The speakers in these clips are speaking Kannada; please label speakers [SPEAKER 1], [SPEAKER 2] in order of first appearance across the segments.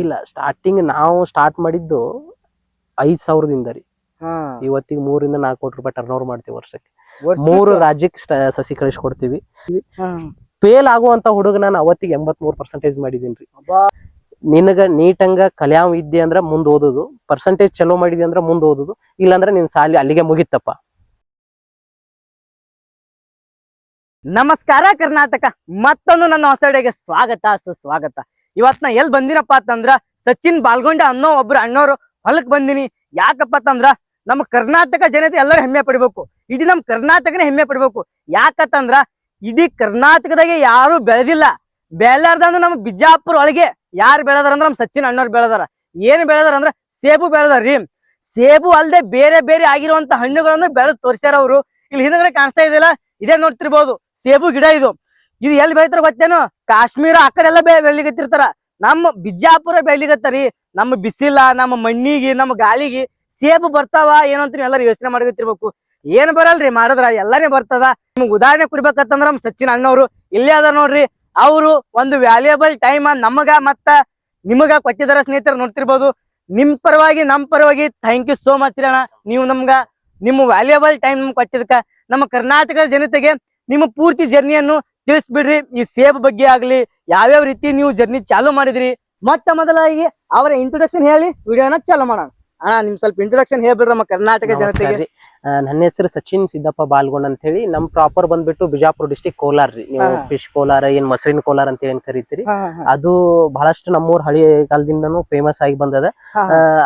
[SPEAKER 1] ಇಲ್ಲ ಸ್ಟಾರ್ಟಿಂಗ್ ನಾವು ಸ್ಟಾರ್ಟ್ ಮಾಡಿದ್ದು ಐದ್ ಸಾವಿರದಿಂದ ರೀ. ಇವತ್ತಿಗೆ ಮೂರಿಂದ ನಾಲ್ಕು ಕೋಟಿ ರೂಪಾಯಿ ಟರ್ನ್ ಓವರ್ ಮಾಡ್ತೀವಿ ವರ್ಷಕ್ಕೆ. ಮೂರು ರಾಜ್ಯಕ್ಕೆ ಷ್ಟ- ಸಸಿ ಕಳಿಸ್ಕೊಡ್ತೀವಿ. ಫೇಲ್ ಆಗುವಂತ ಹುಡುಗ ನಾನು ಅವತ್ತಿಗೆ ಎಂಬತ್ ಮೂರ್ ಪರ್ಸೆಂಟೇಜ್ ಮಾಡಿದೀನಿ ರೀ ನಿನಗ ನೀಟಂಗ ಕಲ್ಯಾವ್ ವಿದ್ಯೆ ಅಂದ್ರ ಮುಂದ್ ಓದುದು. ಪರ್ಸೆಂಟೇಜ್ ಚಲೋ ಮಾಡಿದ್ವಿ ಅಂದ್ರ ಮುಂದ್ ಓದುದು. ಇಲ್ಲಾಂದ್ರೆ ನಿನ್ ಸಾಲಿ ಅಲ್ಲಿಗೆ ಮುಗಿತಪ್ಪ
[SPEAKER 2] ನಮಸ್ಕಾರ ಕರ್ನಾಟಕ. ಮತ್ತೊಂದು ನನ್ನ ಹೊಸಡೆಗೆ ಸ್ವಾಗತ ಸುಸ್ವಾಗತ. ಇವತ್ ನಾ ಎಲ್ ಬಂದಿನಪ್ಪ ಅಂತಂದ್ರ ಸಚಿನ್ ಬಾಲ್ಗೊಂಡೆ ಅನ್ನೋ ಒಬ್ರು ಅಣ್ಣವ್ರು ಹೊಲಕ್ ಬಂದಿನಿ. ಯಾಕಪ್ಪ ಅಂತಂದ್ರ ನಮ್ಮ ಕರ್ನಾಟಕ ಜನತೆ ಎಲ್ಲರೂ ಹೆಮ್ಮೆ ಪಡಿಬೇಕು. ಇಡೀ ನಮ್ ಕರ್ನಾಟಕನೇ ಹೆಮ್ಮೆ ಪಡಿಬೇಕು. ಯಾಕತ್ತಂದ್ರ ಇಡೀ ಕರ್ನಾಟಕದಾಗೆ ಯಾರು ಬೆಳೆದಿಲ್ಲ. ಬೆಳೆಲಾರ್ದಂದ್ರ ನಮ್ಮ ಬಿಜಾಪುರ ಒಳಗೆ ಯಾರು ಬೆಳೆದಾರ ಅಂದ್ರೆ ನಮ್ ಸಚಿನ್ ಅಣ್ಣವ್ರು ಬೆಳೆದಾರ ಏನ್ ಬೆಳೆದಾರ ಅಂದ್ರ ಸೇಬು ಬೆಳೆದಾರ್ರಿ ಸೇಬು ಅಲ್ಲದೆ ಬೇರೆ ಬೇರೆ ಆಗಿರುವಂತ ಹಣ್ಣುಗಳನ್ನು ಬೆಳೆದು ತೋರಿಸ್ಯಾರ ಅವರು. ಇಲ್ಲಿ ಹಿಂದ್ಗಡೆ ಕಾಣಿಸ್ತಾ ಇದೆಯಲ್ಲ, ಇದೇ ನೋಡ್ತಿರ್ಬೋದು. ಸೇಬು ಗಿಡ ಇದು. ಇದು ಎಲ್ಲಿ ಬೆಳಿತಾರ ಗೊತ್ತೇನು? ಕಾಶ್ಮೀರ ಆ ಕಡೆ ಎಲ್ಲ ಬೆಳಿಗತ್ತಿರ್ತಾರ ನಮ್ಮ ಬಿಜಾಪುರ ಬೆಳಿಗತ್ತರಿ ನಮ್ಮ ಬಿಸಿಲ, ನಮ್ಮ ಮಣ್ಣಿಗೆ, ನಮ್ಮ ಗಾಳಿಗೆ ಸೇಬು ಬರ್ತಾವ ಏನಂತ ಎಲ್ಲರೂ ಯೋಚನೆ ಮಾಡ್ಕೊತಿರ್ಬೇಕು ಏನ್ ಬರಲ್ರಿ ಮಾಡಿದ್ರ ಎಲ್ಲಾನೇ ಬರ್ತದ. ನಿಮ್ಗೆ ಉದಾಹರಣೆ ಕೊಡ್ಬೇಕಂತಂದ್ರ ನಮ್ಮ ಸಚಿನ್ ಅಣ್ಣವ್ರು ಇಲ್ಲೇ ಅದ ನೋಡ್ರಿ. ಅವರು ಒಂದು ವ್ಯಾಲ್ಯೂಯಬಲ್ ಟೈಮ್ ನಮಗ ಮತ್ತ ನಿಮಗ ಕೊಟ್ಟಿದಾರ ಸ್ನೇಹಿತರು ನೋಡ್ತಿರ್ಬೋದು. ನಿಮ್ ಪರವಾಗಿ, ನಮ್ ಪರವಾಗಿ ಥ್ಯಾಂಕ್ ಯು ಸೋ ಮಚ್ ರೀ ನೀವು ನಮ್ಗ, ನಿಮ್ಮ ವ್ಯಾಲ್ಯೂಯಬಲ್ ಟೈಮ್ ನಮ್ಗೆ ಕೊಟ್ಟಿದ್ದಕ್ಕ. ನಮ್ಮ ಕರ್ನಾಟಕದ ಜನತೆಗೆ ನಿಮ್ಮ ಪೂರ್ತಿ ಜರ್ನಿಯನ್ನು ತಿಳಿಸ್ಬಿಡ್ರಿ. ಈ ಸೇಬ್ ಬಗ್ಗೆ ಆಗ್ಲಿ ಯಾವ್ಯಾವ ರೀತಿ ನೀವು ಜರ್ನಿ ಚಾಲೂ ಮಾಡಿದ್ರಿ ಮತ್ತೆ ಮೊದಲಾಗಿ ಅವರ ಇಂಟ್ರೊಡಕ್ಷನ್ ಹೇಳಿ ವಿಡಿಯೋನ ಚಾಲೂ ಮಾಡೋಣ. ಅಣ್ಣ ನಿಮ್ ಸ್ವಲ್ಪ ಇಂಟ್ರೊಡಕ್ಷನ್ ಹೇಳ್ಬಿಡ್ರಿ ನಮ್ಮ ಕರ್ನಾಟಕ ಜನತೆಗೆ.
[SPEAKER 1] ನನ್ನ ಹೆಸರು ಸಚಿನ್ ಸಿದ್ದಪ್ಪ ಬಾಲ್ಗೊಂಡ್ ಅಂತ ಹೇಳಿ ನಮ್ ಪ್ರಾಪರ್ ಬಂದ್ಬಿಟ್ಟು ಬಿಜಾಪುರ ಡಿಸ್ಟಿಕ್ ಕೋಲಾರ ರೀ. ನೀವು ಫಿಶ್ ಕೋಲಾರ ಏನ್ ಮೊಸರಿನ ಕೋಲಾರ ಅಂತ ಹೇಳಿ ಕರಿತೀರಿ ಅದು ಬಹಳಷ್ಟು ನಮ್ಮೂರ್ ಹಳಿ ಕಾಲದಿಂದನೂ ಫೇಮಸ್ ಆಗಿ ಬಂದದ.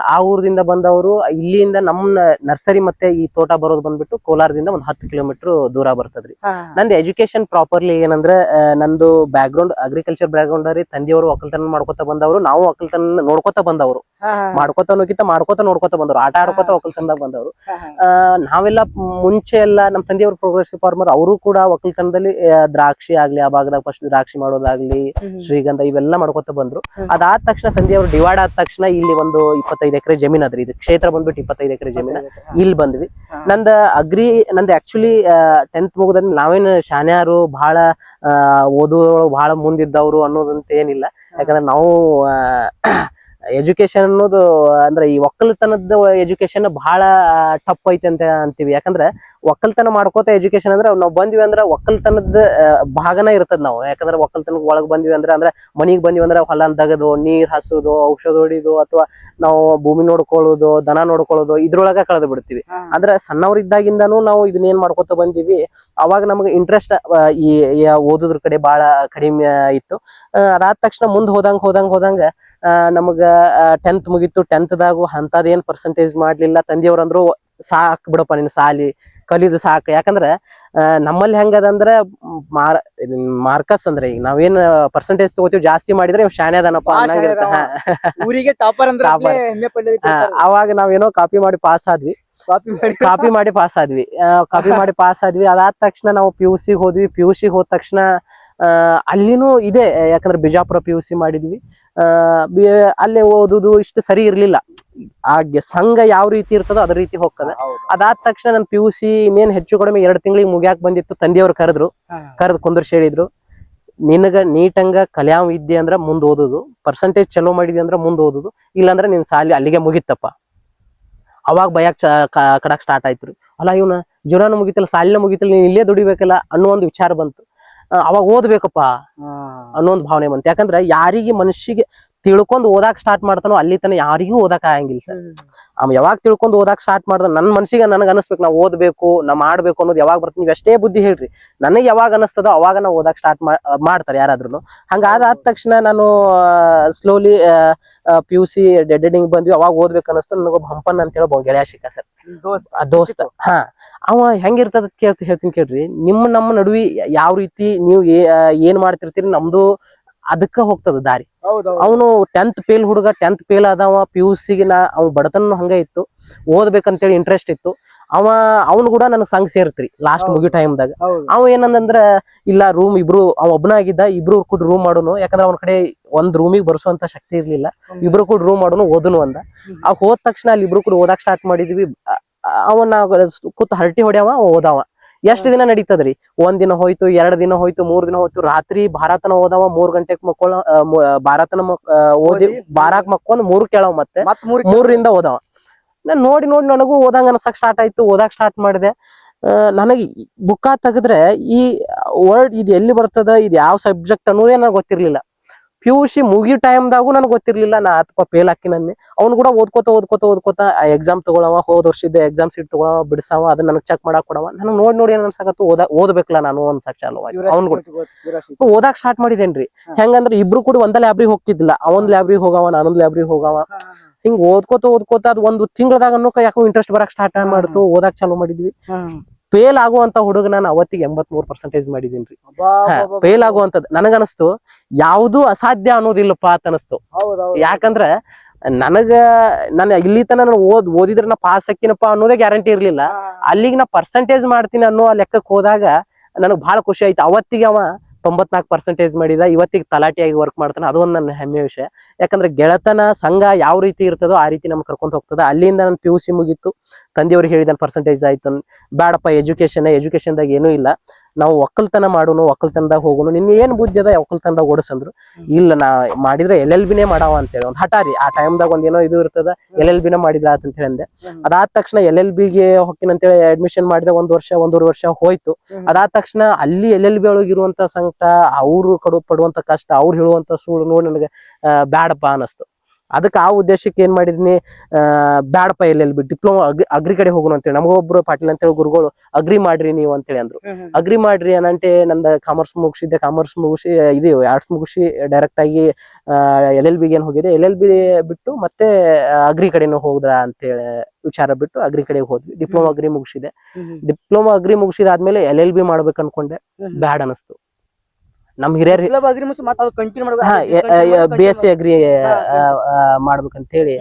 [SPEAKER 1] ಆ, ಊರಿಂದ ಬಂದವರು ಇಲ್ಲಿಂದ ನಮ್ಮ ನರ್ಸರಿ ಮತ್ತೆ ಈ ತೋಟ ಬರೋದು ಬಂದ್ಬಿಟ್ಟು ಕೋಲಾರದಿಂದ ಒಂದ್ ಹತ್ತು ಕಿಲೋಮೀಟರ್ ದೂರ ಬರ್ತದ್ರಿ. ನಂದ್ ಎಜುಕೇಶನ್ ಪ್ರಾಪರ್ಲಿ ಏನಂದ್ರೆ ನಂದು background agriculture background ರೀ. ತಂದೆಯವರು ಒಕ್ಕಲ್ತನ ಮಾಡ್ಕೊತ ಬಂದವರು ನಾವು ಒಕ್ಕಲ್ತನ ನೋಡ್ಕೊತ ಬಂದವರು.
[SPEAKER 2] ಮಾಡ್ಕೋತ ಹಾ,
[SPEAKER 1] ಮಾಡ್ಕೊತ ನೋಡ್ಕೊತ ಬಂದವರು. ಆಟ ಆಡ್ಕೊತ ಒಕ್ಕಲ್ತನದಾಗ ಬಂದವರು. ನಾವೆಲ್ಲ ಮುಂಚೆ ಎಲ್ಲ ನಮ್ಮ ತಂದೆಯವರು ಪ್ರೋಗ್ರೆಸಿವ್ ಫಾರ್ಮರ್ ಅವರು ಕೂಡ ಒಕ್ಕಲ್ತನದಲ್ಲಿ ದ್ರಾಕ್ಷಿ ಆಗ್ಲಿ ಆ ಭಾಗದಾಗ ಫಸ್ಟ್ ದ್ರಾಕ್ಷಿ ಮಾಡೋದಾಗ್ಲಿ ಶ್ರೀಗಂಧ ಇವೆಲ್ಲ ಮಾಡ್ಕೊತ ಬಂದ್ರು. ಅದಾದ ತಕ್ಷಣ ತಂದೆಯವರು ಡಿವೈಡ್ ಆದ ತಕ್ಷಣ ಇಲ್ಲಿ ಒಂದು ಇಪ್ಪತ್ತೈದು ಎಕರೆ ಜಮೀನ್ ಅದ್ರಿ. ಇದು ಕ್ಷೇತ್ರ ಬಂದ್ಬಿಟ್ಟು ಇಪ್ಪತ್ತೈದು ಎಕರೆ ಜಮೀನ. ಇಲ್ಲಿ ಬಂದ್ವಿ. ನಂದ ಅಗ್ರಿ ನಂದು ಆಕ್ಚುಲಿ ಟೆಂತ್ ಮುಗಿದ್ರೆ ನಾವೇನು ಶಾನ್ಯಾರು ಬಹಳ ಓದುವ ಓದು ಬಹಳ ಮುಂದಿದ್ದವ್ರು ಅನ್ನೋದಂತ ಏನಿಲ್ಲ ಯಾಕಂದ್ರೆ ನಾವು ಎಜುಕೇಶನ್ ಅನ್ನೋದು ಅಂದ್ರೆ ಈ ಒಕ್ಕಲತನದ ಎಜುಕೇಶನ್ ಬಹಳ ಟಪ್ ಐತೆ ಅಂತ ಅಂತೀವಿ. ಯಾಕಂದ್ರೆ ಒಕ್ಕಲ್ತನ ಮಾಡ್ಕೋತ ಎಜುಕೇಶನ್ ಅಂದ್ರೆ ನಾವು ಬಂದ್ವಿ ಅಂದ್ರೆ ಒಕ್ಕಲ್ತನದ ಭಾಗನ ಇರ್ತದ ನಾವು. ಯಾಕಂದ್ರೆ ಒಕ್ಕಲತನ ಒಳಗ್ ಬಂದ್ವಿ ಅಂದ್ರೆ ಅಂದ್ರೆ ಮನಿಗ್ ಬಂದ್ವಿ ಅಂದ್ರೆ ಹೊಲ ದಗದು ನೀರ್ ಹಸುದು ಔಷಧ ಹೊಡಿದು ಅಥವಾ ನಾವು ಭೂಮಿ ನೋಡ್ಕೊಳ್ಳೋದು ದನ ನೋಡ್ಕೊಳ್ಳೋದು ಇದ್ರೊಳಗ ಕಳೆದು ಬಿಡ್ತೀವಿ. ಅಂದ್ರೆ ಸಣ್ಣವರಿದ್ದಾಗಿಂದನೂ ನಾವು ಇದನ್ನ ಏನ್ ಮಾಡ್ಕೊತ ಬಂದೀವಿ ಅವಾಗ ನಮ್ಗೆ ಇಂಟ್ರೆಸ್ಟ್ ಈ ಓದೋದ್ರ ಕಡೆ ಬಹಳ ಕಡಿಮೆ ಇತ್ತು. ಅದಾದ ತಕ್ಷಣ ಮುಂದ್ ಹೋದಂಗ ಹೋದಂಗ ಹೋದಂಗ ನಮಗ ಟೆಂತ್ ಮುಗಿತು ಟೆಂತ್ ದಾಗು ಅಂತದ್ ಏನ್ ಪರ್ಸೆಂಟೇಜ್ ಮಾಡ್ಲಿಲ್ಲ. ತಂದೆಯವ್ರು ಅಂದ್ರು ಸಾಕ್ ಬಿಡಪ್ಪ ನಿನ್ ಸಾಲಿ ಕಲಿದು ಸಾಕ್. ಯಾಕಂದ್ರ ನಮ್ಮಲ್ಲಿ ಹೆಂಗದಂದ್ರೆ ಮಾರ್ ಮಾರ್ಕಸ್ ಅಂದ್ರೆ ಈಗ ನಾವೇನ್ ಪರ್ಸೆಂಟೇಜ್ ತಗೋತೀವಿ ಜಾಸ್ತಿ ಮಾಡಿದ್ರೆ ಇವ್ ಶಾನೆ ಅದನಪ್ಪ ಅವಾಗ ನಾವೇನೋ ಕಾಪಿ ಮಾಡಿ ಪಾಸ್ ಆದ್ವಿ.
[SPEAKER 2] ಕಾಪಿ ಮಾಡಿ.
[SPEAKER 1] ಪಾಸ್ ಆದ್ವಿ. ಕಾಪಿ ಮಾಡಿ ಪಾಸ್ ಆದ್ವಿ. ಅದಾದ ತಕ್ಷಣ ನಾವು ಪಿ ಯು ಸಿ ಹೋದ್ವಿ. ಪಿ ಯು ಸಿ ಹೋದ ತಕ್ಷಣ ಅಲ್ಲಿನೂ ಇದೆ ಯಾಕಂದ್ರೆ ಬಿಜಾಪುರ ಪಿ ಯು ಸಿ ಮಾಡಿದ್ವಿ. ಅಲ್ಲೇ ಓದುದು ಇಷ್ಟು ಸರಿ ಇರ್ಲಿಲ್ಲ. ಹಾಗೆ ಸಂಘ ಯಾವ ರೀತಿ ಇರ್ತದೋ ಅದ್ರ ರೀತಿ ಹೋಗ್ತದೆ. ಅದಾದ ತಕ್ಷಣ ನನ್ ಪಿ ಯು ಸಿ ಇನ್ನೇನ್ ಹೆಚ್ಚು ಕಡಿಮೆ ಎರಡ್ ತಿಂಗಳಿಗೆ ಮುಗ್ಯಾಕ್ ಬಂದಿತ್ತು ತಂದೆಯವ್ರು ಕರೆದ್ರು. ಕರೆದು ಕುಂದರ್ಸಿ ಹೇಳಿದ್ರು. ನಿನಗ ನೀಟಂಗ ಕಲ್ಯಾವ್ ವಿದ್ಯೆ ಅಂದ್ರ ಮುಂದ್ ಓದುದು ಪರ್ಸೆಂಟೇಜ್ ಚಲೋ ಮಾಡಿದ್ವಿ ಅಂದ್ರ ಮುಂದ್ ಓದುದು ಇಲ್ಲಾಂದ್ರೆ ನಿನ್ ಸಾಲಿ ಅಲ್ಲಿಗೆ ಮುಗಿತಪ್ಪ ಅವಾಗ ಭಯಕ್ ಕಡಕ್ ಸ್ಟಾರ್ಟ್ ಆಯ್ತು ಅಲ್ಲ ಇವನ ಜೀವನ ಮುಗಿತಲ್ಲ ಸಾಲಿನ ಮುಗಿತಲ್ಲ ನೀನ್ ಇಲ್ಲೇ ದುಡಿಬೇಕಲ್ಲ ಅನ್ನೋ ಒಂದು ವಿಚಾರ ಬಂತು. ಅವಾಗ ಓದ್ಬೇಕಪ್ಪ ಅನ್ನೋ ಒಂದು ಭಾವನೆ ಬಂತು. ಯಾಕಂದ್ರೆ ಯಾರಿಗೆ ಮನುಷ್ಯಗೆ ತಿಳ್ಕೊಂಡ್ ಓದಾಕ್ ಸ್ಟಾರ್ಟ್ ಮಾಡ್ತಾನೋ ಅಲ್ಲಿ ತನ ಯಾರಿಗೂ ಓದಾಕ್ ಆಗಂಗಿಲ್ಲ ಸರ್ ಅವ್ ಯಾವಾಗ ತಿಳ್ಕೊಂಡ್ ಓದಾಕ್ ಸ್ಟಾರ್ಟ್ ಮಾಡ್ದ ನನ್ ಮನ್ಸಿಗೆ ನನಗೆ ಅನಿಸ್ಬೇಕು ನಾವ್ ಓದ್ಬೇಕು ನಾ ಮಾಡ್ಬೇಕು ಅನ್ನೋದು ಯಾವಾಗ ಬರ್ತೀನಿ ನೀವು ಎಷ್ಟೇ ಬುದ್ಧಿ ಹೇಳ್ರಿ. ನನಗೆ ಯಾವಾಗ ಅನಿಸ್ತದೋ ಅವಾಗ ನಾವು ಓದಾಕ್ ಸ್ಟಾರ್ಟ್ ಮಾಡ್ತಾರೆ ಯಾರಾದ್ರೂ ಹಂಗಾದ ಆದ ತಕ್ಷಣ ನಾನು ಸ್ಲೋಲಿ ಪಿ ಯು ಸಿ ಡೆಡ್ಡಿಂಗ್ ಬಂದ್ವಿ ಅವಾಗ ಓದ್ಬೇಕು ಅನಿಸ್ತು ನನಗೊಬ್ಬ ಹಂಪನ್ ಅಂತ ಹೇಳಿ ಗೆಳೆಯ ಸಿಕ್ಕ ಸರ್
[SPEAKER 2] ದೋಸ್ತ.
[SPEAKER 1] ಆ ದೋಸ್ತ. ಹಾ. ಅವ ಹೆಂಗಿರ್ತದ ಕೇಳ್ತಿ ಹೇಳ್ತೀನಿ ಕೇಳ್ರಿ. ನಿಮ್ಮ ನಮ್ಮ ನಡುವೆ ಯಾವ ರೀತಿ ನೀವು ಏನ್ ಮಾಡ್ತಿರ್ತೀರಿ ನಮ್ದು ಅದಕ್ಕ ಹೋಗ್ತದ ದಾರಿ. ಅವನು ಟೆಂತ್ ಫೇಲ್ ಹುಡುಗ ಟೆಂತ್ ಫೇಲ್ ಆದವ ಪಿ ಯು ಸಿಗೆ ನಾ ಅವ್ ಬಡತನ ಹಂಗ ಇತ್ತು. ಓದ್ಬೇಕಂತೇಳಿ ಇಂಟ್ರೆಸ್ಟ್ ಇತ್ತು. ಅವ ಅವ್ನು ಕೂಡ ನನಗೆ ಸಂಘ ಸೇರ್ತ್ರಿ ಲಾಸ್ಟ್. ಮುಗಿ ಟೈಮ್ದಾಗ ಅವ ಏನಂದ್ರ ಇಲ್ಲ ರೂಮ್ ಇಬ್ರು ಅವ ಒಬ್ಬನಾಗಿದ್ದ ಇಬ್ರು ಕೂಡ ರೂಮ್ ಮಾಡೋನು. ಯಾಕಂದ್ರೆ ಅವನ ಕಡೆ ಒಂದ್ ರೂಮಿಗೆ ಬರ್ಸುವಂತ ಶಕ್ತಿ ಇರ್ಲಿಲ್ಲ. ಇಬ್ರು ಕೂಡ ರೂಮ್ ಮಾಡೋನು ಓದನು ಅಂದ. ಅವ್ ಹೋದ ತಕ್ಷಣ ಅಲ್ಲಿ ಇಬ್ರು ಕೂಡ ಓದಾಕ್ ಸ್ಟಾರ್ಟ್ ಮಾಡಿದ್ವಿ. ಅವನ ಕೂತ್ ಹರಟಿ ಹೊಡ್ಯಾವ ಓದಾವ. ಎಷ್ಟ್ ದಿನ ನಡೀತದ್ರಿ? ಒಂದ್ ದಿನ ಹೋಯ್ತು ಎರಡ್ ದಿನ ಹೋಯ್ತು ಮೂರ್ ದಿನ ಹೋಯ್ತು ರಾತ್ರಿ ಭಾರತನ ಓದವ ಮೂರ್ ಗಂಟೆಕ್ ಮಕ್ಕೊಳ ಭಾರತನ ಓದಿ ಬಾರಾಕ್ ಮಕ್ಕೊಂಡ್ ಮೂರ್ ಕೇಳವ್ ಮತ್ತೆ.
[SPEAKER 2] ಮೂರಿಂದ
[SPEAKER 1] ಮೂರರಿಂದ ಓದವ. ನಾನ್ ನೋಡಿ ನೋಡಿ ನನಗೂ ಓದಂಗ ಅನ್ಸಕ್ ಸ್ಟಾರ್ಟ್ ಆಯ್ತು ಓದಾಕ್ ಸ್ಟಾರ್ಟ್ ಮಾಡಿದೆ. ನನಗೆ ಬುಕ್ಕ ತೆಗೆದ್ರೆ ಈ ವರ್ಡ್ ಇದು ಎಲ್ಲಿ ಬರ್ತದ ಇದು ಯಾವ ಸಬ್ಜೆಕ್ಟ್ ಅನ್ನೋದೇ ನನಗೆ ಗೊತ್ತಿರ್ಲಿಲ್ಲ. ಪಿ ಯು ಸಿ ಮುಗಿ ಟೈಮ್ದಾಗೂ ನನಗೆ ಗೊತ್ತಿರ್ಲಿಲ್ಲ. ನಾ ಅಥವಾ ಫೇಲ್ ಹಾಕಿನಂದೆ ಅವ್ನು ಕೂಡ ಓದ್ಕೋತ ಓದ್ಕೋತ ಓದ್ಕೋತ ಎಕ್ಸಾಮ್ ತಗೊಳವ ಹೋದ ವರ್ಷದ ಎಕ್ಸಾಮ್ ಸೀಟ್ ತಗೊಳವ ಬಿಡ್ಸಾವ ಅದನ್ನ ನನಗೆ ಚೆಕ್ ಮಾಡಕ್ ಕೊಡವ. ನನಗೆ ನೋಡಿ ನೋಡಿ ಏನ್ ಅನ್ಸಕತ್ತು ಓದ ಓದ್ಬೇಕಲ್ಲ ನಾನು ಅನ್ಸಕ್ ಚಾಲು ಅವ್ನ್ ಅವ್ನು ಕೂಡ ಓದಾಕ್ ಸ್ಟಾರ್ಟ್ ಮಾಡಿದೇನ್ರಿ. ಹೆಂಗಂದ್ರೆ ಇಬ್ರು ಕೂಡ ಒಂದ ಲ್ಯಾಬ್ರಿಗೆ ಹೋಗ್ತಿದ್ದಿಲ್ಲ. ಅವನ್ ಲ್ಯಾಬ್ರಿಗೆ ಹೋಗವ ನಾನೊಂದ್ ಲ್ಯಾಬ್ರಿಗೆ ಹೋಗವ. ಹಿಂಗ್ ಓದ್ಕೋತ ಓದ್ಕೋತ ಅದ್ ಒಂದು ತಿಂಗಳದಾಗ ಅನ್ನೋಕ ಯಾಕೋ ಇಂಟ್ರೆಸ್ಟ್ ಬರಕ್ ಸ್ಟಾರ್ಟ್. ಮಾಡ್ತು. ಓದಾಕ್ ಚಾಲು ಮಾಡಿದ್ವಿ. ಫೇಲ್ ಆಗುವಂತ ಹುಡುಗ ನಾನು ಅವತ್ತಿಗೆ ಎಂಬತ್ ಮೂರ್ ಪರ್ಸೆಂಟೇಜ್ ಮಾಡಿದೀನಿ ಫೇಲ್ ಆಗುವಂತದ್ ನನಗನಸ್ತು ಯಾವ್ದು ಅಸಾಧ್ಯ ಅನ್ನೋದಿಲ್ಲಪ್ಪ ಅಂತ ಅನಸ್ತು ಯಾಕಂದ್ರ ನನಗ ನನ್ನ ಇಲ್ಲಿ ತನ ನಾನು ಓದ್ ಓದಿದ್ರೆ ನಾ ಪಾಸ್ ಹಾಕಿನಪ್ಪ ಅನ್ನೋದೇ ಗ್ಯಾರಂಟಿ ಇರ್ಲಿಲ್ಲ. ಅಲ್ಲಿಗೆ ನಾ ಪರ್ಸೆಂಟೇಜ್ ಮಾಡ್ತೀನಿ ಅನ್ನೋ ಆ ಲೆಕ್ಕಕ್ಕೆ ಹೋದಾಗ ನನಗ್ ಬಹಳ ಖುಷಿ ಆಯ್ತು. ಅವತ್ತಿಗೆ ಅವ ತೊಂಬತ್ನಾಲ್ಕು ಪರ್ಸೆಂಟೇಜ್ ಮಾಡಿದ ಇವತ್ತಿಗೆ ತಲಾಟಿಯಾಗಿ ವರ್ಕ್ ಮಾಡ್ತಾನೆ. ಅದೊಂದು ನನ್ನ ಹೆಮ್ಮೆ ವಿಷಯ. ಯಾಕಂದ್ರೆ ಗೆಳತನ ಸಂಘ ಯಾವ ರೀತಿ ಇರ್ತದೋ ಆ ರೀತಿ ನಮ್ಗೆ ಕರ್ಕೊಂತ ಹೋಗ್ತದೆ. ಅಲ್ಲಿಂದ ನನ್ನ ಪಿ ಯು ಸಿ ಮುಗೀತು. ತಂದೆಯವ್ರಿಗೆ ಹೇಳಿದ ಪರ್ಸೆಂಟೇಜ್ ಆಯ್ತು. ಬ್ಯಾಡಪ್ಪ ಬೇಡಪ್ಪ ಎಜುಕೇಶನ್ ಎಜುಕೇಶನ್ದಾಗ ಏನೂ ಇಲ್ಲ. ನಾವು ಒಕ್ಕಲ್ತನ ಮಾಡೋನು ಒಕ್ಕಲ್ತನದಾಗ ಹೋಗೋನು. ನಿನ್ನ ಏನ್ ಬುದ್ಧಿ ಅದ ಒಕ್ಕಲ್ತನದಾಗ ಓಡಿಸಂದ್ರು. ಇಲ್ಲ ನಾ ಮಾಡಿದ್ರೆ ಎಲ್ ಎಲ್ ಬಿನೇ ಮಾಡವ ಅಂತೇಳಿ. ಒಂದು ಹಠಾರಿ ಆ ಟೈಮ್ದಾಗ ಒಂದ್ ಏನೋ ಇದು ಇರ್ತದ ಎಲ್ ಎಲ್ ಬಿನೇ ಮಾಡಿದ್ರ ಅಂತ ಹೇಳಿ ಅಂದೆ. ಅದಾದ ತಕ್ಷಣ ಎಲ್ ಎಲ್ ಬಿಗೆ ಅಂತ ಅಂತೇಳಿ ಅಡ್ಮಿಷನ್ ಮಾಡಿದೆ ಒಂದ್ ವರ್ಷ ಒಂದೂವರೆ ವರ್ಷ ಹೋಯ್ತು. ಅದಾದ ತಕ್ಷಣ ಅಲ್ಲಿ ಎಲ್ ಎಲ್ ಬಿ ಒಳಗೆ ಇರುವಂತ ಸಂಕಟ ಅವ್ರು ಕಡು ಪಡುವಂತ ಕಷ್ಟ ಅವ್ರು ಹೇಳುವಂತ ಸುಳ್ಳು ನೋಡಿ ನನಗೆ ಬ್ಯಾಡಪ್ಪ ಅನಸ್ತು. ಅದಕ್ಕೆ ಆ ಉದ್ದೇಶಕ್ಕೆ ಏನ್ ಮಾಡಿದ್ನಿ? ಬ್ಯಾಡಪ್ಪ L L B diploma agri ಕಡೆ ಹೋಗೋಣ ಅಂತೇಳಿ. ನಮಗೊಬ್ರು ಪಾಟೀಲ್ ಅಂತೇಳಿ ಗುರುಗಳು ಅಗ್ರಿ ಮಾಡ್ರಿ ನೀವು ಅಂತೇಳಿ ಅಂದ್ರು. ಅಗ್ರಿ ಮಾಡ್ರಿ ಅನಂತೆ ನಂದ ಕಾಮರ್ಸ್ ಮುಗಿಸಿದ್ದೆ ಕಾಮರ್ಸ್ ಮುಗಿಸಿ ಇದು ಆರ್ಟ್ಸ್ ಮುಗಿಸಿ ಡೈರೆಕ್ಟ್ ಆಗಿ ಎಲ್ ಎಲ್ ಬಿಗೆ ಏನ್ ಹೋಗಿದೆ ಎಲ್ ಎಲ್ ಬಿ ಬಿಟ್ಟು ಮತ್ತೆ ಅಗ್ರಿ ಕಡೆನೂ ಹೋದ್ರ ಅಂತೇಳಿ ವಿಚಾರ ಬಿಟ್ಟು ಅಗ್ರಿ ಕಡೆಗೆ ಹೋದ್ವಿ. ಡಿಪ್ಲೊಮಾ ಅಗ್ರಿ ಮುಗಿಸಿದೆ. ಡಿಪ್ಲೊಮಾ ಅಗ್ರಿ ಮುಗಿಸಿದಾದ್ಮೇಲೆ ಎಲ್ ಎಲ್ ಬಿ ಮಾಡ್ಬೇಕು ಅನ್ಕೊಂಡೆ ಬ್ಯಾಡ್ ಅನಸ್ತು. ನಮ್ ಹಿರಿಯರ್ ಬಿ ಎಸ್ ಸಿ ಅಗ್ರಿ ಮಾಡ್ಬೇಕಂತ ಹೇಳಿ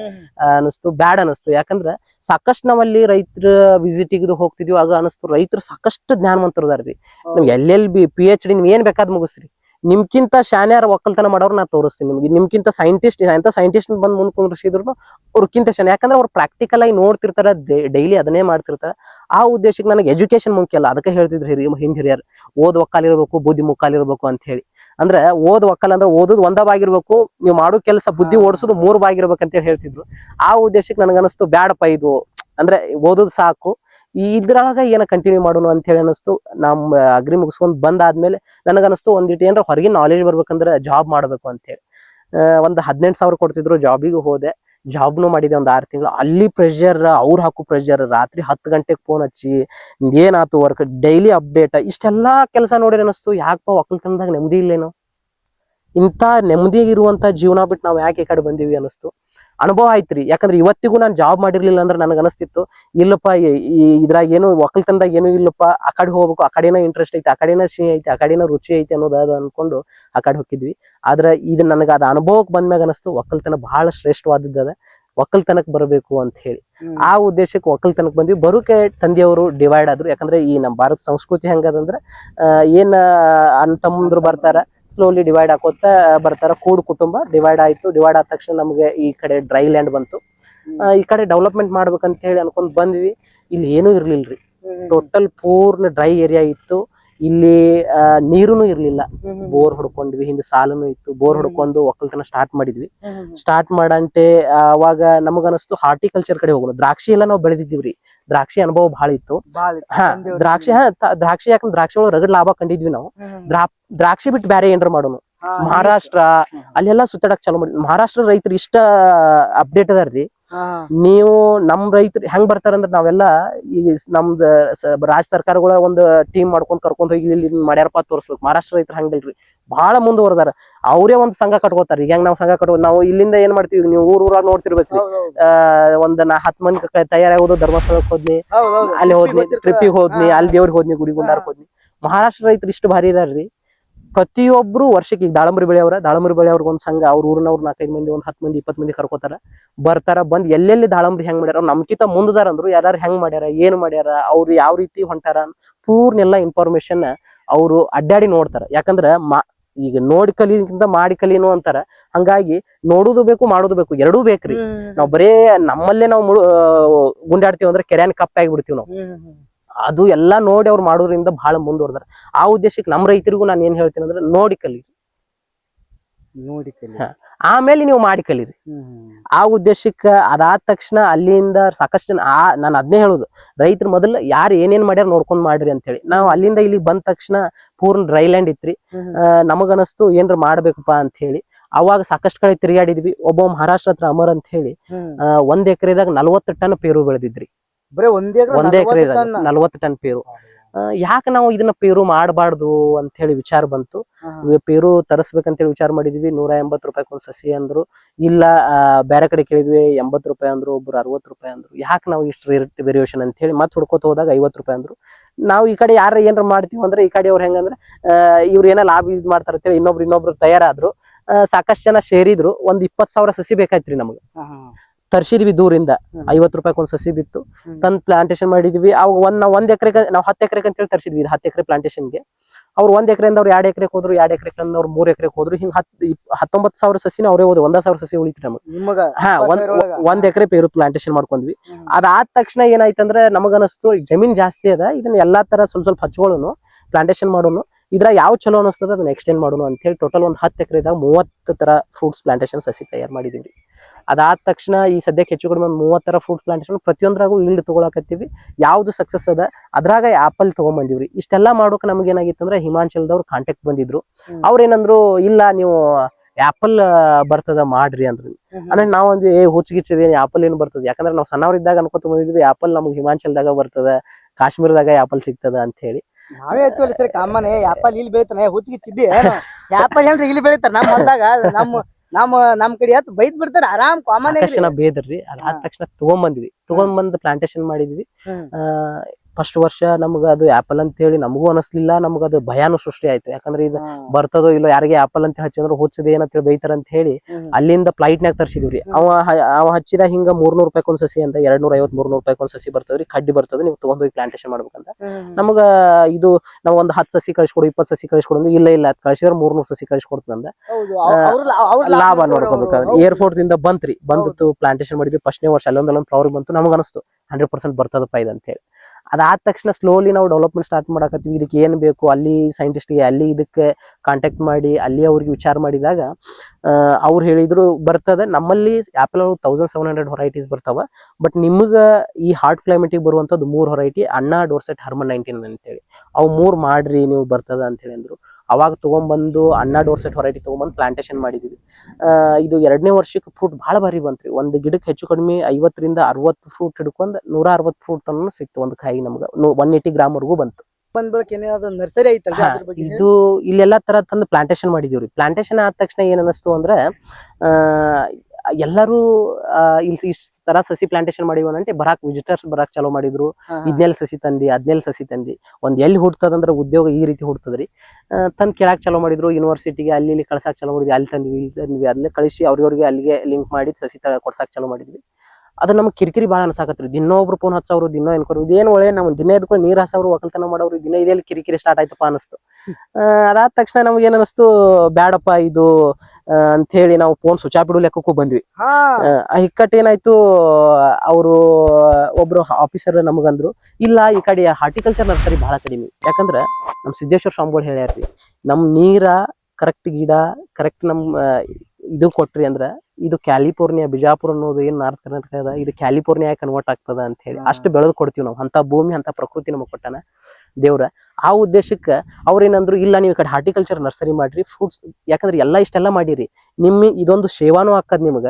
[SPEAKER 1] ಅನಿಸ್ತು ಬ್ಯಾಡ್ ಅನಿಸ್ತು. ಯಾಕಂದ್ರ ಸಾಕಷ್ಟು ನಾವಲ್ಲಿ ರೈತರ ವಿಸಿಟಿಗೆ ಹೋಗ್ತಿದ್ವಿ ಆಗ ಅನಿಸ್ತು ರೈತರು ಸಾಕಷ್ಟು ಜ್ಞಾನವಂತರದಾರ್ರಿ. ನಮ್ಗೆ ಎಲ್ಲೆಲ್ಲಿ L L B P H D ನೀವು ಏನ್ ಬೇಕಾದ್ ಮುಗಿಸ್ರಿ. ನಿಮ್ಕಿಂತ ಶಾನ್ಯಾರ ಒಕ್ಕಲ್ತನ ಮಾಡೋರು ನಾ ತೋರಿಸ್ತೀನಿ ನಿಮ್ಗೆ. ನಿಮ್ಕಿಂತ ಸೈಂಟಿಸ್ಟ್ ಎಂತ ಸೈಂಟಿಸ್ಟ್ ಬಂದು ಮುಂದ್ ಕುಂದ್ರಿಸಿದ್ರು ಅವ್ರಕ್ಕಿಂತ ಶಾನೆ ಯಾಕಂದ್ರೆ ಅವ್ರು ಪ್ರಾಕ್ಟಿಕಲ್ ಆಗಿ ನೋಡ್ತಿರ್ತಾರೆ ಡೈಲಿ ಅದನ್ನೇ ಮಾಡ್ತಿರ್ತಾರೆ. ಆ ಉದ್ದೇಶಕ್ಕೆ ನನಗೆ ಎಜುಕೇಶನ್ ಮುಖ್ಯ ಅಲ್ಲ. ಅದಕ್ಕೆ ಹೇಳ್ತಿದ್ರು ಹಿರಿಯ ಹಿಂದ್ ಹಿರಿಯರ್. ಓದ್ ಒಕ್ಕಾಲಿರ್ಬೇಕು ಬುದ್ಧಿ ಮುಕ್ಕಾಲಿರ್ಬೇಕು ಅಂತ ಹೇಳಿ. ಅಂದ್ರೆ ಓದ್ ಒಕ್ಕಲ್ ಅಂದ್ರೆ ಓದೋದು ಒಂದ ಬಾಗಿರ್ಬೇಕು ನೀವು ಮಾಡೋ ಕೆಲಸ ಬುದ್ಧಿ. ಓಡಿಸೋದು ಮೂರ್ ಬಾಗಿರ್ಬೇಕು ಅಂತ ಹೇಳಿ ಹೇಳ್ತಿದ್ರು. ಆ ಉದ್ದೇಶಕ್ಕೆ ನನಗನಿಸ್ತು ಬ್ಯಾಡಪ್ಪ ಇದು. ಅಂದ್ರೆ ಓದೋದು ಸಾಕು. ಇದ್ರೊಳಗ ಏನ ಕಂಟಿನ್ಯೂ ಮಾಡೋಣ ಅಂತ ಹೇಳಿ ಅನಿಸ್ತು ನಮ್ಮ ಅಗ್ರಿ ಮುಗಿಸ್ಕೊಂಡ್ ಬಂದಾದ್ಮೇಲೆ ನನಗನಿಸ್ತು ಒಂದಿಟ್ಟು ಏನಾರ ಹೊರಗಿನ ನಾಲೆಜ್ ಬರ್ಬೇಕಂದ್ರೆ ಜಾಬ್ ಮಾಡಬೇಕು ಅಂತ ಹೇಳಿ ಒಂದ್ ಹದಿನೆಂಟು ಸಾವಿರ ಕೊಡ್ತಿದ್ರು ಜಾಬಿಗೆ ಹೋದೆ. ಜಾಬ್ನು ಮಾಡಿದೆ ಒಂದ್ ಆರು ತಿಂಗಳು. ಅಲ್ಲಿ ಪ್ರೆಷರ್ ಅವ್ರು ಹಾಕು ಪ್ರೆಷರ್ ರಾತ್ರಿ ಹತ್ತು ಗಂಟೆಗೆ ಫೋನ್ ಹಚ್ಚಿ ಏನಾತು ವರ್ಕ್ ಡೈಲಿ ಅಪ್ಡೇಟ್ ಇಷ್ಟೆಲ್ಲಾ ಕೆಲಸ ನೋಡಿ ಅನಿಸ್ತು ಯಾಕಪ್ಪ ಒಕ್ಕಲ್ತನದಾಗ ನೆಮ್ಮದಿ ಇಲ್ಲೇನೋ? ಇಂಥ ನೆಮ್ಮದಿ ಇರುವಂತ ಜೀವನ ಬಿಟ್ಟು ನಾವು ಯಾಕೆ ಈ ಕಡೆ ಬಂದೀವಿ ಅನಿಸ್ತು ಅನುಭವ ಆಯ್ತ್ರಿ. ಯಾಕಂದ್ರೆ ಇವತ್ತಿಗೂ ನಾನು ಜಾಬ್ ಮಾಡಿರ್ಲಿಲ್ಲ ಅಂದ್ರೆ ನನಗೆ ಅನಿಸ್ತಿತ್ತು. ಇಲ್ಲಪ್ಪ ಈ- ಇದ್ರಾಗ ಏನು ಒಕ್ಕಲ್ತನದಾಗ ಏನು ಇಲ್ಲಪ್ಪ. ಆ ಕಡೆ ಹೋಗ್ಬೇಕು ಆ ಕಡೆನ ಇಂಟ್ರೆಸ್ಟ್ ಐತಿ ಆ ಕಡೆನ ಸಿಹಿ ಐತಿ ಆ ಕಡೆನ ರುಚಿ ಐತಿ ಅನ್ನೋದು ಅದು ಅನ್ಕೊಂಡು ಆ ಕಡೆ ಹೋಗಿದ್ವಿ. ಆದ್ರೆ ಇದು ನನಗೆ ಅದು ಅನುಭವಕ್ಕೆ ಬಂದ್ಮ್ಯಾಗ ಅನಿಸ್ತು ಒಕ್ಕಲ್ತನ ಬಹಳ ಶ್ರೇಷ್ಠವಾದದ್ದು ಒಕ್ಕಲ್ತನಕ್ ಬರಬೇಕು ಅಂತ ಹೇಳಿ. ಆ ಉದ್ದೇಶಕ್ಕೆ ಒಕ್ಕಲ್ತನಕ್ ಬಂದ್ವಿ. ಬರೋಕೆ ತಂದೆಯವರು ಡಿವೈಡ್ ಆದ್ರು. ಯಾಕಂದ್ರೆ ಈ ನಮ್ಮ ಭಾರತ ಸಂಸ್ಕೃತಿ ಹೆಂಗದಂದ್ರೆ ಏನ್ ಅಣ್ಣ ತಮ್ಮಂದ್ರು ಬರ್ತಾರ ಸ್ಲೋಲಿ ಡಿವೈಡ್ ಹಾಕೋತ ಬರ್ತಾರ. ಕೂಡು ಕುಟುಂಬ ಡಿವೈಡ್ ಆಯ್ತು. ಡಿವೈಡ್ ಆದ ತಕ್ಷಣ ನಮಗೆ ಈ ಕಡೆ ಡ್ರೈ ಲ್ಯಾಂಡ್ ಬಂತು. ಈ ಕಡೆ ಡೆವಲಪ್ಮೆಂಟ್ ಮಾಡ್ಬೇಕಂತ ಹೇಳಿ ಅನ್ಕೊಂಡ್ ಬಂದ್ವಿ. ಇಲ್ಲಿ ಏನೂ ಇರ್ಲಿಲ್ರಿ. ಟೋಟಲ್ ಪೂರ್ಣ ಡ್ರೈ ಏರಿಯಾ ಇತ್ತು. ಇಲ್ಲಿ ನೀರುನು ಇರ್ಲಿಲ್ಲ. ಬೋರ್ ಹೊಡ್ಕೊಂಡ್ವಿ ಹಿಂದೆ ಸಾಲನು ಇತ್ತು. ಬೋರ್. ಹೊಡ್ಕೊಂಡು ಒಕ್ಕಲ್ತನ ಸ್ಟಾರ್ಟ್ ಮಾಡಿದ್ವಿ. ಸ್ಟಾರ್ಟ್ ಮಾಡಂತೆ ಅವಾಗ ನಮಗ ನಮಗನಸ್ತು ಹಾರ್ಟಿಕಲ್ಚರ್ ಕಡೆ ಹೋಗೋಣ. ದ್ರಾಕ್ಷಿ ಎಲ್ಲ ನಾವು ಬೆಳೆದಿದ್ದೀವ್ರಿ. ದ್ರಾಕ್ಷಿ ಅನುಭವ ಬಹಳ ಇತ್ತು. ಹಾ ದ್ರಾಕ್ಷಿ ಹಾ ದ್ರಾಕ್ಷಿ ಯಾಕಂದ್ರೆ ದ್ರಾಕ್ಷಿ ಒಳಗೆ ರಗಡ್ ಲಾಭ ಕಂಡಿದ್ವಿ ನಾವು. ದ್ರಾಕ್ಷಿ ಬಿಟ್ಟು ಬೇರೆ ಏನ್ರ ಮಾಡೋನು. ಮಹಾರಾಷ್ಟ್ರ ಅಲ್ಲೆಲ್ಲಾ ಸುತ್ತಾಡಕ್ ಚಾಲೂ ಮಾಡಿ ಮಹಾರಾಷ್ಟ್ರ ರೈತರು ಇಷ್ಟ ಅಪ್ಡೇಟ್ ಅದಾರ್ರಿ. ನೀವು ನಮ್ ರೈತರು ಹೆಂಗ್ ಬರ್ತಾರಂದ್ರ ನಾವೆಲ್ಲ ಈ ನಮ್ದ ರಾಜ್ಯ ಸರ್ಕಾರಗಳ ಒಂದು ಟೀಮ್ ಮಾಡ್ಕೊಂಡ್ ಕರ್ಕೊಂಡ್ ಹೋಗಿ ಇಲ್ಲಿ ಮಾಡ್ಯಾರಪ್ಪ ತೋರಿಸ್ಬೇಕು. ಮಹಾರಾಷ್ಟ್ರ ರೈತರು ಹಂಗಿಲ್ರಿ. ಬಹಳ ಮುಂದುವರೆದಾರ. ಅವರೇ ಒಂದ್ ಸಂಘ ಕಟ್ಕೋತಾರ. ಈಗ ಹೆಂಗ್ ನಾವ್ ಸಂಘ ಕಟ್ಕೋ ನಾವು ಇಲ್ಲಿಂದ ಏನ್ ಮಾಡ್ತೀವಿ? ನೀವು ಊರ್ ಊರಾಗ ನೋಡ್ತಿರ್ಬೇಕ್ರಿ. ಒಂದ್ ನಾ ಹತ್ ಮಂದಿ ತಯಾರಾಗೋದು ಧರ್ಮಸ್ಥಳಕ್ಕೆ ಹೋದ್ನಿ ಅಲ್ಲಿ ಹೋದ್ನಿ ಟ್ರಿಪ್ಪಿಗೆ ಹೋದ್ನಿ ಅಲ್ಲಿ ದೇವ್ರಿಗೆ ಹೋದ್ನಿ ಗುಡಿ ಗುಂಡಾರ್ಕ್ ಹೋದ್ನಿ. ಮಹಾರಾಷ್ಟ್ರ ರೈತರು ಇಷ್ಟು ಭಾರಿ ಇದಾರ್ರಿ. ಪ್ರತಿಯೊಬ್ರು ವರ್ಷಕ್ಕೆ ಈಗ ದಾಳಂಬರಿ ಬೆಳೆಯವ್ರ ದಾಳಂಬರಿ ಬೆಳೆಯವ್ರಿಗೆ ಒಂದು ಸಂಘ ಅವ್ರ ಊರಿನವ್ರು ನಾಲ್ಕೈದು ಮಂದಿ ಒಂದ್ ಹತ್ತು ಮಂದಿ ಇಪ್ಪತ್ತು ಮಂದಿ ಕರ್ಕೋತಾರ. ಬರ್ತಾರ ಬಂದ್ ಎಲ್ಲೆಲ್ಲಿ ದಾಳಂಬರಿ ಹೆಂಗ್ ಮಾಡ್ಯಾರ ನಮ್ಕಿಂತ ಮುಂದದಾರ ಅಂದ್ರು ಯಾರು ಹೆಂಗ್ ಮಾಡ್ಯಾರ ಏನ್ ಮಾಡ್ಯಾರ ಅವ್ರು ಯಾವ ರೀತಿ ಹೊಂಟಾರ ಪೂರ್ನೆಲ್ಲ ಎಲ್ಲಾ ಇನ್ಫಾರ್ಮೇಶನ್ ಅವರು ಅಡ್ಡಾಡಿ ನೋಡ್ತಾರ. ಯಾಕಂದ್ರ ಮಾ ಈಗ ನೋಡಿ ಕಲಿಯಕ್ಕಿಂತ ಮಾಡಿ ಕಲಿನು ಅಂತಾರ. ಹಂಗಾಗಿ ನೋಡುದು ಬೇಕು ಮಾಡೋದು ಬೇಕು ಎರಡೂ ಬೇಕ್ರಿ. ನಾವ್ ಬರೇ ನಮ್ಮಲ್ಲೇ ನಾವು ಗುಂಡಾಡ್ತೀವಿ ಅಂದ್ರೆ ಕೆರೆಯನ್ ಕಪ್ಪಾಗಿ ಆಗಿಬಿಡ್ತೀವಿ ನಾವು. ಅದು ಎಲ್ಲ ನೋಡಿ ಅವ್ರು ಮಾಡೋದ್ರಿಂದ ಬಹಳ ಮುಂದುವರೆದಾರೆ. ಆ ಉದ್ದೇಶಕ್ಕೆ ನಮ್ಮ ರೈತರಿಗೂ ನಾನು ಏನ್ ಹೇಳ್ತೀನಿ ಅಂದ್ರೆ ನೋಡಿ ಕಲೀರಿ.
[SPEAKER 2] ನೋಡಿ ಕಲಿ
[SPEAKER 1] ಆಮೇಲೆ ನೀವು ಮಾಡಿ ಕಲೀರಿ. ಆ ಉದ್ದೇಶಕ್ಕೆ ಅದಾದ ತಕ್ಷಣ ಅಲ್ಲಿಂದ ಸಾಕಷ್ಟು ಆ ನಾನು ಅದನ್ನೇ ಹೇಳೋದು. ರೈತರು ಮೊದಲು ಯಾರು ಏನೇನ್ ಮಾಡ್ಯಾರ ನೋಡ್ಕೊಂಡ್ ಮಾಡ್ರಿ ಅಂತ ಹೇಳಿ ನಾವು ಅಲ್ಲಿಂದ ಇಲ್ಲಿ ಬಂದ ತಕ್ಷಣ ಪೂರ್ಣ ಡ್ರೈಲ್ಯಾಂಡ್ ಇತ್ರಿ. ನಮಗ ನಮಗನಸ್ತು ಏನ್ರ ಮಾಡ್ಬೇಕಪ್ಪ ಅಂತ ಹೇಳಿ ಅವಾಗ ಸಾಕಷ್ಟು ಕಡೆ ತಿರುಗಾಡಿದ್ವಿ ಒಬ್ಬ ಮಹಾರಾಷ್ಟ್ರ ಹತ್ರ ಅಮರ್ ಅಂತ ಹೇಳಿ ಒಂದ್ ಎಕರೆದಾಗ ನಲ್ವತ್ತು ಟನ್ ಪೇರು ಬೆಳೆದಿದ್ರಿ.
[SPEAKER 2] ಬರೀ ಒಂದೇ ಟನ್.
[SPEAKER 1] ನಲ್ವತ್ತು ಟನ್ ಪೇರು. ಯಾಕೆ ನಾವು ಇದನ್ನ ಪೇರು ಮಾಡಬಾರ್ದು ಅಂತ ಹೇಳಿ ವಿಚಾರ ಬಂತು. ಪೇರು ತರಿಸ್ಬೇಕಂತೇಳಿ ವಿಚಾರ ಮಾಡಿದ್ವಿ. ನೂರ ಎಂಬತ್ತು ರೂಪಾಯಿ ಒಂದು ಸಸಿ ಅಂದ್ರು ಇಲ್ಲ ಬೇರೆ ಕಡೆ ಕೇಳಿದ್ವಿ ಎಂಬತ್ತು ರೂಪಾಯಿ ಅಂದ್ರು ಒಬ್ರು ಅರವತ್ತು ರೂಪಾಯಿ ಅಂದ್ರು. ಯಾಕೆ ನಾವು ಇಷ್ಟು ರೇಟ್ ವೇರಿಯೇಷನ್ ಅಂತ ಹೇಳಿ ಮತ್ತೆ ಹುಡ್ಕೋತ ಹೋದಾಗ ಐವತ್ತು ರೂಪಾಯಿ ಅಂದ್ರು. ನಾವು ಈ ಕಡೆ ಯಾರ ಏನಾರ ಮಾಡ್ತೀವಿ ಅಂದ್ರೆ ಈ ಕಡೆ ಅವ್ರು ಹೆಂಗಂದ್ರೆ ಇವ್ರು ಏನೋ ಲಾಭ ಇದ್ ಮಾಡ್ತಾರ ಅಂತೇಳಿ ಇನ್ನೊಬ್ರು ಇನ್ನೊಬ್ರು ತಯಾರಾದ್ರು. ಸಾಕಷ್ಟು ಜನ ಸೇರಿದ್ರು. ಒಂದ್ ಇಪ್ಪತ್ತು ಸಾವಿರ ಸಸಿ ಬೇಕಾಯ್ತ್ರಿ ನಮ್ಗೆ. ತರ್ಸಿದ್ವಿ ದೂರಿಂದ
[SPEAKER 2] ಐವತ್
[SPEAKER 1] ಐವತ್ತು ರೂಪಾಯಿ ಒಂದ್ ಸಸಿ ಬಿತ್ತು. ತಂದ್ ಪ್ಲಾಂಟೇಶನ್ ಮಾಡಿದ್ವಿ. ಅವಾಗ ಒಂದ್ ನಾವ್ ಒಂದ್ ಎಕರೆ ನಾವು ಹತ್ತು ಎಕರೆ ಅಂತ ಹೇಳಿ ತರ್ಸಿದ್ವಿ ಇದು ಹತ್ತು ಎಕರೆ ಪ್ಲಾಂಟೇಶನ್ಗೆ ಅವ್ರು ಒಂದ್ ಎಕರೆಯಿಂದ ಅವ್ರು ಎರಡ್ ಎಕರೆ ಹೋದ್ರು ಎರಡ್ ಎಕರೆ ಅವ್ರು ಮೂರ್ ಎಕರೆ ಹೋದ್ರು. ಹಿಂಗ್ ಹತ್ ಇಪ್- ಹತ್ತೊಂಬತ್ತು ಸಾವಿರ ಸಸಿನ ಅವರೇ ಹೋದ್ರು. ಒಂದ ಸಾವಿರ ಸಸಿ ಉಳಿತ್ರಿ ನಮಗೆ. ಹಾ ಒಂದ್? ಒಂದ್ ಎಕರೆ ಪೇರು ಪ್ಲಾಂಟೇಶನ್ ಮಾಡ್ಕೊಂಡ್ವಿ. ಅದಾದ ತಕ್ಷಣ ಏನಾಯ್ತಂದ್ರೆ ನಮಗನಸ್ತು ಜಮೀನ್ ಜಾಸ್ತಿ ಅದ. ಇದನ್ನ ಎಲ್ಲಾ ತರ ಸ್ವಲ್ಪ ಸ್ವಲ್ಪ ಹಚ್ಕೊಳ್ಳೋನು ಪ್ಲಾಂಟೇಶನ್ ಮಾಡೋನು. ಇದ್ರ ಯಾವ ಚಲೋ ಅನಿಸ್ತದ ಅದನ್ನ ಎಕ್ಸ್ಟೆಂಡ್ ಮಾಡೋಣ ಅಂತ ಹೇಳಿ ಟೋಟಲ್ ಒಂದ್ ಹತ್ತು ಎಕರೆದಾಗ ಮೂವತ್ತು ತರ ಫ್ರೂಟ್ಸ್ ಪ್ಲಾಂಟೇಶನ್ ಸಸಿ ತಯಾರು ಮಾಡಿದೀವಿ. ಅದಾದ ತಕ್ಷಣ ಈ ಸದ್ಯಕ್ಕೆ ಹೆಚ್ಚು ಕಡಿಮೆ ಮೂವತ್ತರ ತರ ಫ್ರೂಟ್ಸ್ ಪ್ಲಾಂಟೇಶನ್ ಪ್ರತಿಯೊಂದ್ರಾಗೂ ಈಲ್ಡ್ ತಗೊಳಕತ್ತೀವಿ. ಯಾವ್ದು ಸಕ್ಸಸ್ ಅದ ಅದ್ರಾಗ ಆಪಲ್ ತಗೊಂಡ್ಬಂದಿವ್ರಿ ಇಷ್ಟೆಲ್ಲಾ ಮಾಡೋಕೆ ನಮ್ಗೆ ಏನಾಗಿತ್ತು ಅಂದ್ರೆ ಹಿಮಾಚಲದವ್ರು ಕಾಂಟ್ಯಾಕ್ಟ್ ಬಂದಿದ್ರು. ಅವ್ರೇನಂದ್ರು ಇಲ್ಲ ನೀವು ಆಪಲ್ ಬರ್ತದ ಮಾಡ್ರಿ ಅಂದ್ರು. ಅಂದ್ರೆ ನಾವ್ ಒಂದು ಏ ಹುಚ್ಚಿಗಿಚ್ಚದ ಆಪಲ್ ಏನು ಬರ್ತದ? ಯಾಕಂದ್ರೆ ನಾವು ಸಣ್ಣವರಿದ್ದಾಗ ಅನ್ಕೋತ ಬಂದಿದ್ವಿ ಆಪಲ್ ನಮ್ಗೆ ಹಿಮಾಚಲದಾಗ ಬರ್ತದ ಕಾಶ್ಮೀರದಾಗ ಆಪಲ್ ಸಿಗ್ತದ ಅಂತ ಹೇಳಿ.
[SPEAKER 2] ನಾವೇ ಎತ್ತುವಲ್ಲ ಸರ್ ಕಾಮನ್ ಆಪಲ್ ಇಲ್ಲಿ ಬೆಳಿತಾನೆ ಹುಚ್ಚಿಗಿಚ್ಚಿದ್ದೆ ಆಪಲ್ ಏನ್ರಿ ಇಲ್ಲಿ ಬೆಳಿತಾರ? ನಮ್ಮ ಹೊಲದಾಗ ನಮ್ಮ ನಮ್ಮ ನಮ್ ಕಡೆ ಎತ್ ಬೈದ್ ಬಿಡ್ತಾರ ಆರಾಮ್ ಕಾಮನ್
[SPEAKER 1] ಬೇದ್ರಿ. ಅದಾದ
[SPEAKER 2] ತಗೊಂಡ್
[SPEAKER 1] ಬಂದ್ವಿ ತಗೊಂಡ್ ಬಂದ್ ಪ್ಲಾಂಟೇಶನ್ ಮಾಡಿದ್ವಿ.
[SPEAKER 2] ಹ್ಮ್.
[SPEAKER 1] ಫಸ್ಟ್ ವರ್ಷ ನಮ್ಗ ಅದು ಆಪಲ್ ಅಂತ ಹೇಳಿ ನಮಗೂ ಅನಿಸ್ಲಿಲ್ಲ ನಮ್ಗ ಅದು ಭಯಾನು ಸೃಷ್ಟಿ ಆಯ್ತು. ಯಾಕಂದ್ರೆ ಇದು ಬರ್ತದೋ ಇಲ್ಲೋ ಯಾರಿಗೆ ಆಪಲ್ ಅಂತ ಹಚ್ಚಿದ್ರು ಹುಚ್ಚದ ಏನಂತ ಹೇಳಿ ಬೈತಾರ ಅಂತ ಹೇಳಿ ಅಲ್ಲಿಂದ ಫ್ಲೈಟ್ ನಾಗ ತರ್ಸಿದ್ವಿ ಅವ ಅವ ಹಚ್ಚಿದ ಹಿಂಗ ಮೂರ್ನೂರ್ ರೂಪಾಯಿ ಒಂದ್ ಸಸಿ ಅಂತ ಎರಡ್ ನೂರ ಐವತ್ ಮೂರ್ನೂರ್ ರೂಪಾಯಿ ಒಂದ್ ಸಸಿ ಬರ್ತದ್ರಿ ಕಡ್ಡಿ ಬರ್ತದ ನೀವು ತಗೊಂಡ್ ಹೋಗಿ ಪ್ಲಾಂಟೇಶನ್ ಮಾಡ್ಬೇಕಂತ. ನಮಗ ಇದು ನಾವ್ ಒಂದ್ ಹತ್ ಸಸಿ ಕಳಿಸ್ಕೊಡು ಇಪ್ಪತ್ ಸಸಿ ಕಳಿಸ್ಕೊಡು ಇಲ್ಲ ಇಲ್ಲ ಕಳಿಸಿದ್ರೆ ಮೂರ್ನೂರ್ ಸಸಿ ಕಳಿಸ್ಕೊಡ್ತಂದ ಲಾಭ ನೋಡ್ಕೋಬೇಕಂದ್ರೆ. ಏರ್ಪೋರ್ಟ್ ದಿಂದ ಬಂತ್ರಿ. ಬಂದಿತ್ತು ಪ್ಲಾಂಟೇಶನ್ ಮಾಡಿದ್ವಿ. ಫಸ್ಟ್ನೇ ವರ್ಷ ಅಲ್ಲೊಂದ್ ಅಲ್ಲೊಂದ್ ಫ್ಲವರ್ ಬಂತು. ನಮಗ ಅನಿಸ್ತು. ಹಂಡ್ರೆಡ್ ಪರ್ಸೆಂಟ್ ಬರ್ತದಪ್ಪ ಇದಂತ ಅಂತ ಹೇಳಿ ಅದಾದ ತಕ್ಷಣ ಸ್ಲೋಲಿ ನಾವು ಡೆವಲಪ್ಮೆಂಟ್ ಸ್ಟಾರ್ಟ್ ಮಾಡಕತ್ತೀವಿ. ಇದಕ್ಕೆ ಏನು ಬೇಕು? ಅಲ್ಲಿ ಸೈಂಟಿಸ್ಟ್ಗೆ ಅಲ್ಲಿ ಇದಕ್ಕೆ ಕಾಂಟ್ಯಾಕ್ಟ್ ಮಾಡಿ, ಅಲ್ಲಿ ಅವ್ರಿಗೆ ವಿಚಾರ ಮಾಡಿದಾಗ ಅವ್ರು ಹೇಳಿದ್ರು ಬರ್ತದೆ. ನಮ್ಮಲ್ಲಿ apple thousand seven hundred varieties ಬರ್ತಾವ. ಬಟ್ ನಿಮಗೆ ಈ ಹಾರ್ಟ್ ಕ್ಲೈಮೇಟಿಗೆ ಬರುವಂಥದ್ದು ಮೂರು ವೆರೈಟಿ ಅಣ್ಣ ಡೋರ್ಸೆಟ್ ಹರ್ಮನ್ ನೈನ್ಟೀನ್ ಅಂತೇಳಿ. ಅವು ಮೂರು ಮಾಡ್ರಿ, ನೀವು ಬರ್ತದ ಅಂತ ಅಂದರು ಅಂದ್ರು. ಅವಾಗ ತಗೊಂಡ್ಬಂದು ಡೋರ್ ಡೋರ್ಸೆಟ್ ಹೊರೈಟಿ ತಗೊಂಡ್ಬಂದು ಪ್ಲಾಂಟೇಶನ್ ಮಾಡಿದ್ವಿ. ಇದು ಎರಡನೇ ವರ್ಷಕ್ಕೆ ಫ್ರೂಟ್ ಭಾಳ ಭಾರಿ ಬಂತ್ರಿ. ಒಂದು ಗಿಡಕ್ಕೆ ಹೆಚ್ಚು ಕಡಿಮೆ ಐವತ್ತರಿಂದ ಅರವತ್ತು ಫ್ರೂಟ್ ಹಿಡ್ಕೊಂಡು ನೂರ ಅರವತ್ತು ಫ್ರೂಟ್ ತನಕ ಸಿಕ್ತು ಒಂದು ಕಾಯಿ ನಮ್ಗೆ. ಒನ್ ಏಯ್ಟಿ ಗ್ರಾಮ್ವರೆಗೂ ಬಂತು.
[SPEAKER 2] ನರ್ಸರಿ
[SPEAKER 1] ಇದು ಇಲ್ಲೆಲ್ಲಾ ತರ ತಂದು ಪ್ಲಾಂಟೇಶನ್ ಮಾಡಿದೀವ್ರಿ. ಪ್ಲಾಂಟೇಶನ್ ಆದ ತಕ್ಷಣ ಏನ್ ಅನಸ್ತು ಅಂದ್ರೆ ಆ ಎಲ್ಲರೂ ಆ, ಇಲ್ಲಿ ಇಷ್ಟ ತರ ಸಸಿ ಪ್ಲಾಂಟೇಶನ್ ಮಾಡಿವನಂತೆ ಬರಾಕ್ ವಿಸಿಟರ್ಸ್ ಬರಾಕ್ ಚಾಲೂ ಮಾಡಿದ್ರು. ಇದ್ನೆಲ್ ಸಸಿ ತಂದಿ ಅದ್ನೆಲ್ ಸಸಿ ತಂದಿ. ಒಂದ್ ಎಲ್ಲಿ ಹುಡ್ತದಂದ್ರ ಉದ್ಯೋಗ ಈ ರೀತಿ ಹುಡ್ತದ್ರಿ ತಂದ್ ಕೇಳಾಕ್ ಚಾಲೂ ಮಾಡಿದ್ರು ಯೂನಿವರ್ಸಿಟಿಗೆ ಅಲ್ಲಿ ಇಲ್ಲಿ ಕಳ್ಸಾಕ್ ಚಾಲೂ ಮಾಡಿದ್ವಿ ಅಲ್ಲಿ ತಂದ್ವಿ ಇಲ್ಲಿ ತಂದ್ವಿ ಅಲ್ಲೇ ಕಳಿಸಿ ಅವ್ರಿವ್ರಿಗೆ ಅಲ್ಲಿಗೆ ಲಿಂಕ್ ಮಾಡಿ ಸಸಿ ತರ ಕೊಡ್ಸಾಕ್ ಚಾಲೂ ಮಾಡಿದ್ವಿ. ಅದು ನಮ್ಗೆ ಕಿರಿಕಿರಿ ಭಾಳ ಅನ್ಸಾಕತ್ರಿ. ದಿನೋ ಒಬ್ರು ಫೋನ್ ಹಚ್ಚವ್ರು ದಿನೋ ಎನ್ಕೋರು ಇದೇನ್ ಒಳ್ಳೆ ನಾವು ದಿನ ಎದ್ಕೊಂಡು ನೀರ್ ಹಾಸವ್ರು ಒಕ್ಕಲ್ತನ ಮಾಡೋರು ದಿನ ಇದೆಲ್ಲ ಕಿರಿಕಿರಿ ಸ್ಟಾರ್ಟ್ ಆಯ್ತಪ್ಪ ಅನಿಸ್ತು. ಅದಾದ ತಕ್ಷಣ ನಮ್ಗೆ ಏನ್ ಅನಿಸ್ತು ಬ್ಯಾಡಪ್ಪ ಇದು ಅಂತ ಹೇಳಿ ನಾವು ಫೋನ್ ಸ್ವಿಚ್ ಆಫ್ ಬಿಡು ಲೆಕ್ಕಕ್ಕೂ ಬಂದ್ವಿ. ಆ ಇಕ್ಕಟ್ಟು ಏನಾಯ್ತು ಅವರು ಒಬ್ರು ಆಫೀಸರ್ ನಮಗಂದ್ರು ಇಲ್ಲ ಈ ಕಡೆ ಹಾರ್ಟಿಕಲ್ಚರ್ ನರ್ಸರಿ ಬಹಳ ಕಡಿಮೆ. ಯಾಕಂದ್ರ ನಮ್ ಸಿದ್ದೇಶ್ವರ ಸ್ವಾಮಿಗಳು ಹೇಳ್ಯಾರ್ರಿ ನಮ್ ನೀರ ಕರೆಕ್ಟ್ ಗಿಡ ಕರೆಕ್ಟ್ ನಮ್ ಇದು ಕೊಟ್ರಿ ಅಂದ್ರ ಇದು ಕ್ಯಾಲಿಫೋರ್ನಿಯಾ ಬಿಜಾಪುರ ಅನ್ನೋದು ಏನ್ ನಾರ್ತ್ ಕರ್ನಾಟಕ ಅದ ಇದು ಕ್ಯಾಲಿಫೋರ್ನಿಯಾ ಕನ್ವರ್ಟ್ ಆಗ್ತದ ಅಂತ ಹೇಳಿ. ಅಷ್ಟು ಬೆಳೆದು ಕೊಡ್ತೀವಿ ನಾವು. ಅಂತ ಭೂಮಿ ಅಂತ ಪ್ರಕೃತಿ ನಮಗೆ ಕೊಟ್ಟಾನ ದೇವ್ರ. ಆ ಉದ್ದೇಶಕ್ಕೆ ಅವ್ರೇನಂದ್ರು ಇಲ್ಲ ನೀವು ಈ ಕಡೆ ಹಾರ್ಟಿಕಲ್ಚರ್ ನರ್ಸರಿ ಮಾಡ್ರಿ ಫ್ರೂಟ್ಸ್ ಯಾಕಂದ್ರೆ ಎಲ್ಲಾ ಇಷ್ಟೆಲ್ಲ ಮಾಡಿರಿ. ನಿಮ್ಮ ಇದೊಂದು ಸೇವಾನು ಹಾಕದ್ ನಿಮ್ಗ.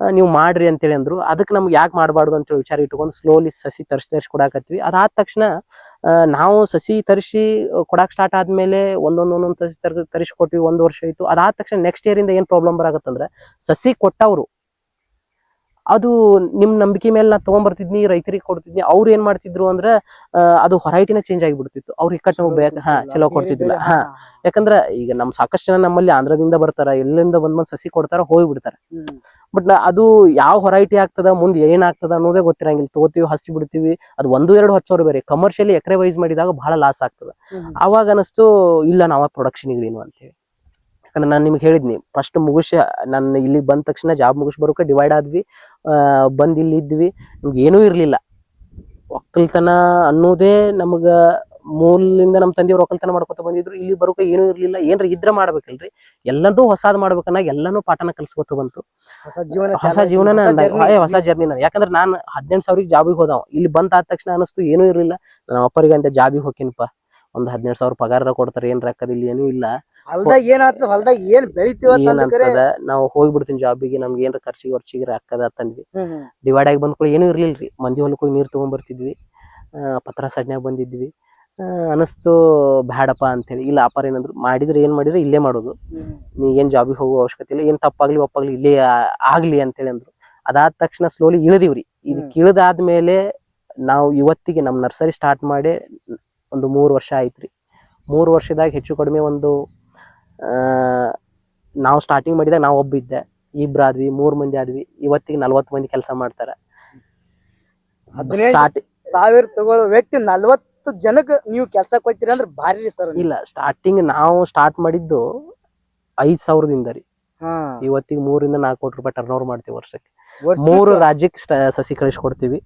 [SPEAKER 1] ನೀವು ಮಾಡ್ರಿ ಅಂತೇಳಿ ಅಂದ್ರು. ಅದಕ್ಕೆ ನಮ್ಗೆ ಯಾಕೆ ಮಾಡಬಾರ್ದು ಅಂತೇಳಿ ವಿಚಾರ ಇಟ್ಕೊಂಡು ಸ್ಲೋಲಿ ಸಸಿ ತರಿಸಿ ತರಿಸಿ ಕೊಡಾಕತ್ವಿ ಅದಾದ ತಕ್ಷಣ ನಾವು ಸಸಿ ತರಿಸಿ ಕೊಡಾಕ್ ಸ್ಟಾರ್ಟ್ ಆದ್ಮೇಲೆ ಒಂದೊಂದ್ ಒಂದೊಂದ್ ಸಸಿ ತರ್, ತರಿಸಿ ಕೊಟ್ವಿ, ಒಂದು ವರ್ಷ ಆಯ್ತು. ಅದಾದ ತಕ್ಷಣ ನೆಕ್ಸ್ಟ್ ಇಯರ್ ಇಂದ ಏನ್ ಪ್ರಾಬ್ಲಮ್ ಬರಾಗತ್ತಂದ್ರೆ ಸಸಿ ಕೊಟ್ಟವ್ರು ಅದು ನಿಮ್ ನಂಬಿಕೆ ಮೇಲೆ ನಾ ತಗೊಂಡ್ಬರ್ತಿದ್ನಿ ರೈತರಿಗೆ ಕೊಡ್ತಿದ್ನಿ ಅವ್ರು ಏನ್ ಮಾಡ್ತಿದ್ರು ಅಂದ್ರೆ ಅದು ಹೊರೈಟಿನ ಚೇಂಜ್ ಆಗಿಬಿಡ್ತಿತ್ತು. ಅವ್ರ ಇಕ್ಕಟ್ಟು ನಮ್ಗ್ ಬೇಕ ಹಾ ಚಲೋ ಕೊಡ್ತಿದ್ದಿಲ್ಲ. ಹಾ ಯಾಕಂದ್ರ ಈಗ ನಮ್ ಸಾಕಷ್ಟು ಜನ ನಮ್ಮಲ್ಲಿ ಆಂಧ್ರದಿಂದ ಬರ್ತಾರ ಎಲ್ಲಿಂದ ಬಂದ್ ಬಂದ್ ಸಸಿ ಕೊಡ್ತಾರ ಹೋಗಿ ಬಿಡ್ತಾರ ಬಟ್ ಅದು ಯಾವ ಹೊರೈಟಿ ಆಗ್ತದ ಮುಂದೆ ಏನ್ ಆಗ್ತದ ಅನ್ನೋದೇ ಗೊತ್ತಿರಂಗಿಲ್ಲ. ತಗೋತೀವಿ ಹಚ್ಚಿ ಬಿಡ್ತೀವಿ ಅದು ಒಂದು ಎರಡು ಹಚ್ಚೋರು ಬೇರೆ. ಕಮರ್ಷಿಯಲಿ ಎಕರೆ ವೈಸ್ ಮಾಡಿದಾಗ ಬಹಳ ಲಾಸ್ ಆಗ್ತದ. ಅವಾಗ ಅನಸ್ತು ಇಲ್ಲ ನಾವ ಪ್ರೊಡಕ್ಷನ್ ಏನು ಅಂತೇಳಿ ಯಾಕಂದ್ರೆ ನಾನು ನಿಮ್ಗೆ ಹೇಳಿದ್ನಿ ಫಸ್ಟ್ ಮುಗಿಸಿ ನಾನು ಇಲ್ಲಿ ಬಂದ ತಕ್ಷಣ ಜಾಬ್ ಮುಗಿಸ್ ಬರೋಕೆ ಡಿವೈಡ್ ಆದ್ವಿ. ಆ, ಬಂದ್ ಇಲ್ಲಿ ಇದ್ವಿ ನಮ್ಗೆ ಏನೂ ಇರಲಿಲ್ಲ. ಒಕ್ಕಲ್ತನ ಅನ್ನೋದೇ ನಮಗ ಮೂಲದಿಂದ ನಮ್ಮ ತಂದೆಯವ್ರು ಒಕ್ಕಲ್ತನ ಮಾಡ್ಕೊತ ಬಂದಿದ್ರು ಇಲ್ಲಿ ಬರೋಕೆ ಏನೂ ಇರ್ಲಿಲ್ಲ. ಏನ್ರ ಇದ್ರ ಮಾಡ್ಬೇಕಲ್ರಿ. ಎಲ್ಲದೂ ಹೊಸಾದ್ ಮಾಡ್ಬೇಕನ್ನ ಎಲ್ಲಾನು ಪಾಠನ ಕಲ್ಸ್ಕೊತ ಬಂತು.
[SPEAKER 2] ಹೊಸ ಜೀವನ
[SPEAKER 1] ಹೊಸ ಜೀವನನ ಏ ಹೊಸ ಜರ್ನಿ ಯಾಕಂದ್ರೆ ನಾನು ಹದಿನೆಂಟು ಸಾವಿರಕ್ಕೆ ಜಾಬಿಗೆ ಹೋದವ. ಇಲ್ಲಿ ಬಂತ ಆದ ತಕ್ಷಣ ಅನಿಸ್ತು ಏನೂ ಇರಲಿಲ್ಲ. ನಮ್ಮ ಅಪ್ಪರಿಗೆ ಅಂತ ಜಾಬಿಗೆ ಹೋಗಿನಪ್ಪ ಒಂದ್ ಹದಿನೆಂಟು ಸಾವಿರ ಪಗಾರ ಕೊಡ್ತಾರೆ ಏನ್ ರೊಕ್ಕದ ಇಲ್ಲಿ ಏನೂ ಇಲ್ಲ.
[SPEAKER 2] ಹೊಲ್ದಾಗ ಏನಾಗ್ತದ ಹೊಲ್ದಾಗ ಏನ್ ಬೆಳಿತೀವ
[SPEAKER 1] ಏನಂತದ ನಾವು ಹೋಗ್ಬಿಡ್ತೀನಿ ಜಾಬಿಗೆ ನಮ್ಗೆ ಏನ್ರ ಖರ್ಚಿಗೆ ವರ್ಚಿಗೆ ಹಾಕದ ಅಂತಂದ್ವಿ ಡಿವೈಡ್ ಆಗಿ ಬಂದ್ಕೊಳ್ಳಿ ಏನೂ ಇರ್ಲಿಲ್ರಿ. ಮಂದಿ ಹೊಲಕ್ಕೆ ಹೋಗಿ ನೀರು ತೊಗೊಂಬರ್ತಿದ್ವಿ ಆ, ಪತ್ರ ಸಡ್ನ್ಯಾಗ ಬಂದಿದ್ವಿ. ಅನಸ್ತು ಬ್ಯಾಡಪ್ಪ ಅಂತೇಳಿ ಇಲ್ಲ ಅಪಾರ ಏನಂದ್ರು ಮಾಡಿದ್ರೆ ಏನ್ ಮಾಡಿದ್ರೆ ಇಲ್ಲೇ ಮಾಡೋದು. ನೀ ಏನ್ ಜಾಬಿಗೆ ಹೋಗೋ ಅವಶ್ಯಕತೆ ಇಲ್ಲ. ಏನ್ ತಪ್ಪಾಗ್ಲಿ ಒಪ್ಪಾಗ್ಲಿ ಇಲ್ಲೇ ಆಗ್ಲಿ ಅಂತೇಳಿ ಅಂದ್ರು. ಅದಾದ ತಕ್ಷಣ ಸ್ಲೋಲಿ ಇಳಿದಿವ್ರಿ. ಇದಕ್ಕೆ ಇಳಿದಾದ್ಮೇಲೆ ನಾವು ಇವತ್ತಿಗೆ ನಮ್ಮ ನರ್ಸರಿ ಸ್ಟಾರ್ಟ್ ಮಾಡಿ ಒಂದು ಮೂರು ವರ್ಷ ಆಯ್ತ್ರಿ. ಮೂರು ವರ್ಷದಾಗ ಹೆಚ್ಚು ಕಡಿಮೆ ಒಂದು ನಾವು ಸ್ಟಾರ್ಟಿಂಗ್ ಮಾಡಿದಾಗ ನಾವು ಒಬ್ಬ ಇದ್ದೆ. ಇಬ್ರು ಆದ್ವಿ ಮೂರ್ ಮಂದಿ ಆದ್ವಿ. ಇವತ್ತಿಗೆ ನಲ್ವತ್ತು ಮಂದಿ ಕೆಲಸ ಮಾಡ್ತಾರೆ.
[SPEAKER 2] ಹದಿನೈದು
[SPEAKER 1] ಸ್ಟಾರ್ಟ್
[SPEAKER 2] ಸಾವಿರ ತಗೊಳ್ಳೋ ವ್ಯಕ್ತಿ ನಲ್ವತ್ತು ಜನಕ್ಕೆ ನೀವು ಕೆಲಸ ಕೊಡ್ತೀರಿ ಅಂದ್ರೆ ಭಾರಿ ರೀ ಸರ್.
[SPEAKER 1] ಇಲ್ಲ ಸ್ಟಾರ್ಟಿಂಗ್ ನಾವು ಸ್ಟಾರ್ಟ್ ಮಾಡಿದ್ದು ಐದ್ ಸಾವಿರದಿಂದ ರೀ.
[SPEAKER 2] ಹಾ.
[SPEAKER 1] ಇವತ್ತಿಗೆ ಮೂರಿಂದ ನಾಲ್ಕು ಕೋಟಿ ರೂಪಾಯಿ ಟರ್ನ್ ಓವರ್ ಮಾಡ್ತೀವಿ ವರ್ಷಕ್ಕೆ- ಮೂರು ರಾಜ್ಯಕ್ಕೆ ಸಸಿ ಕಳಿಸ್ಕೊಡ್ತೀವಿ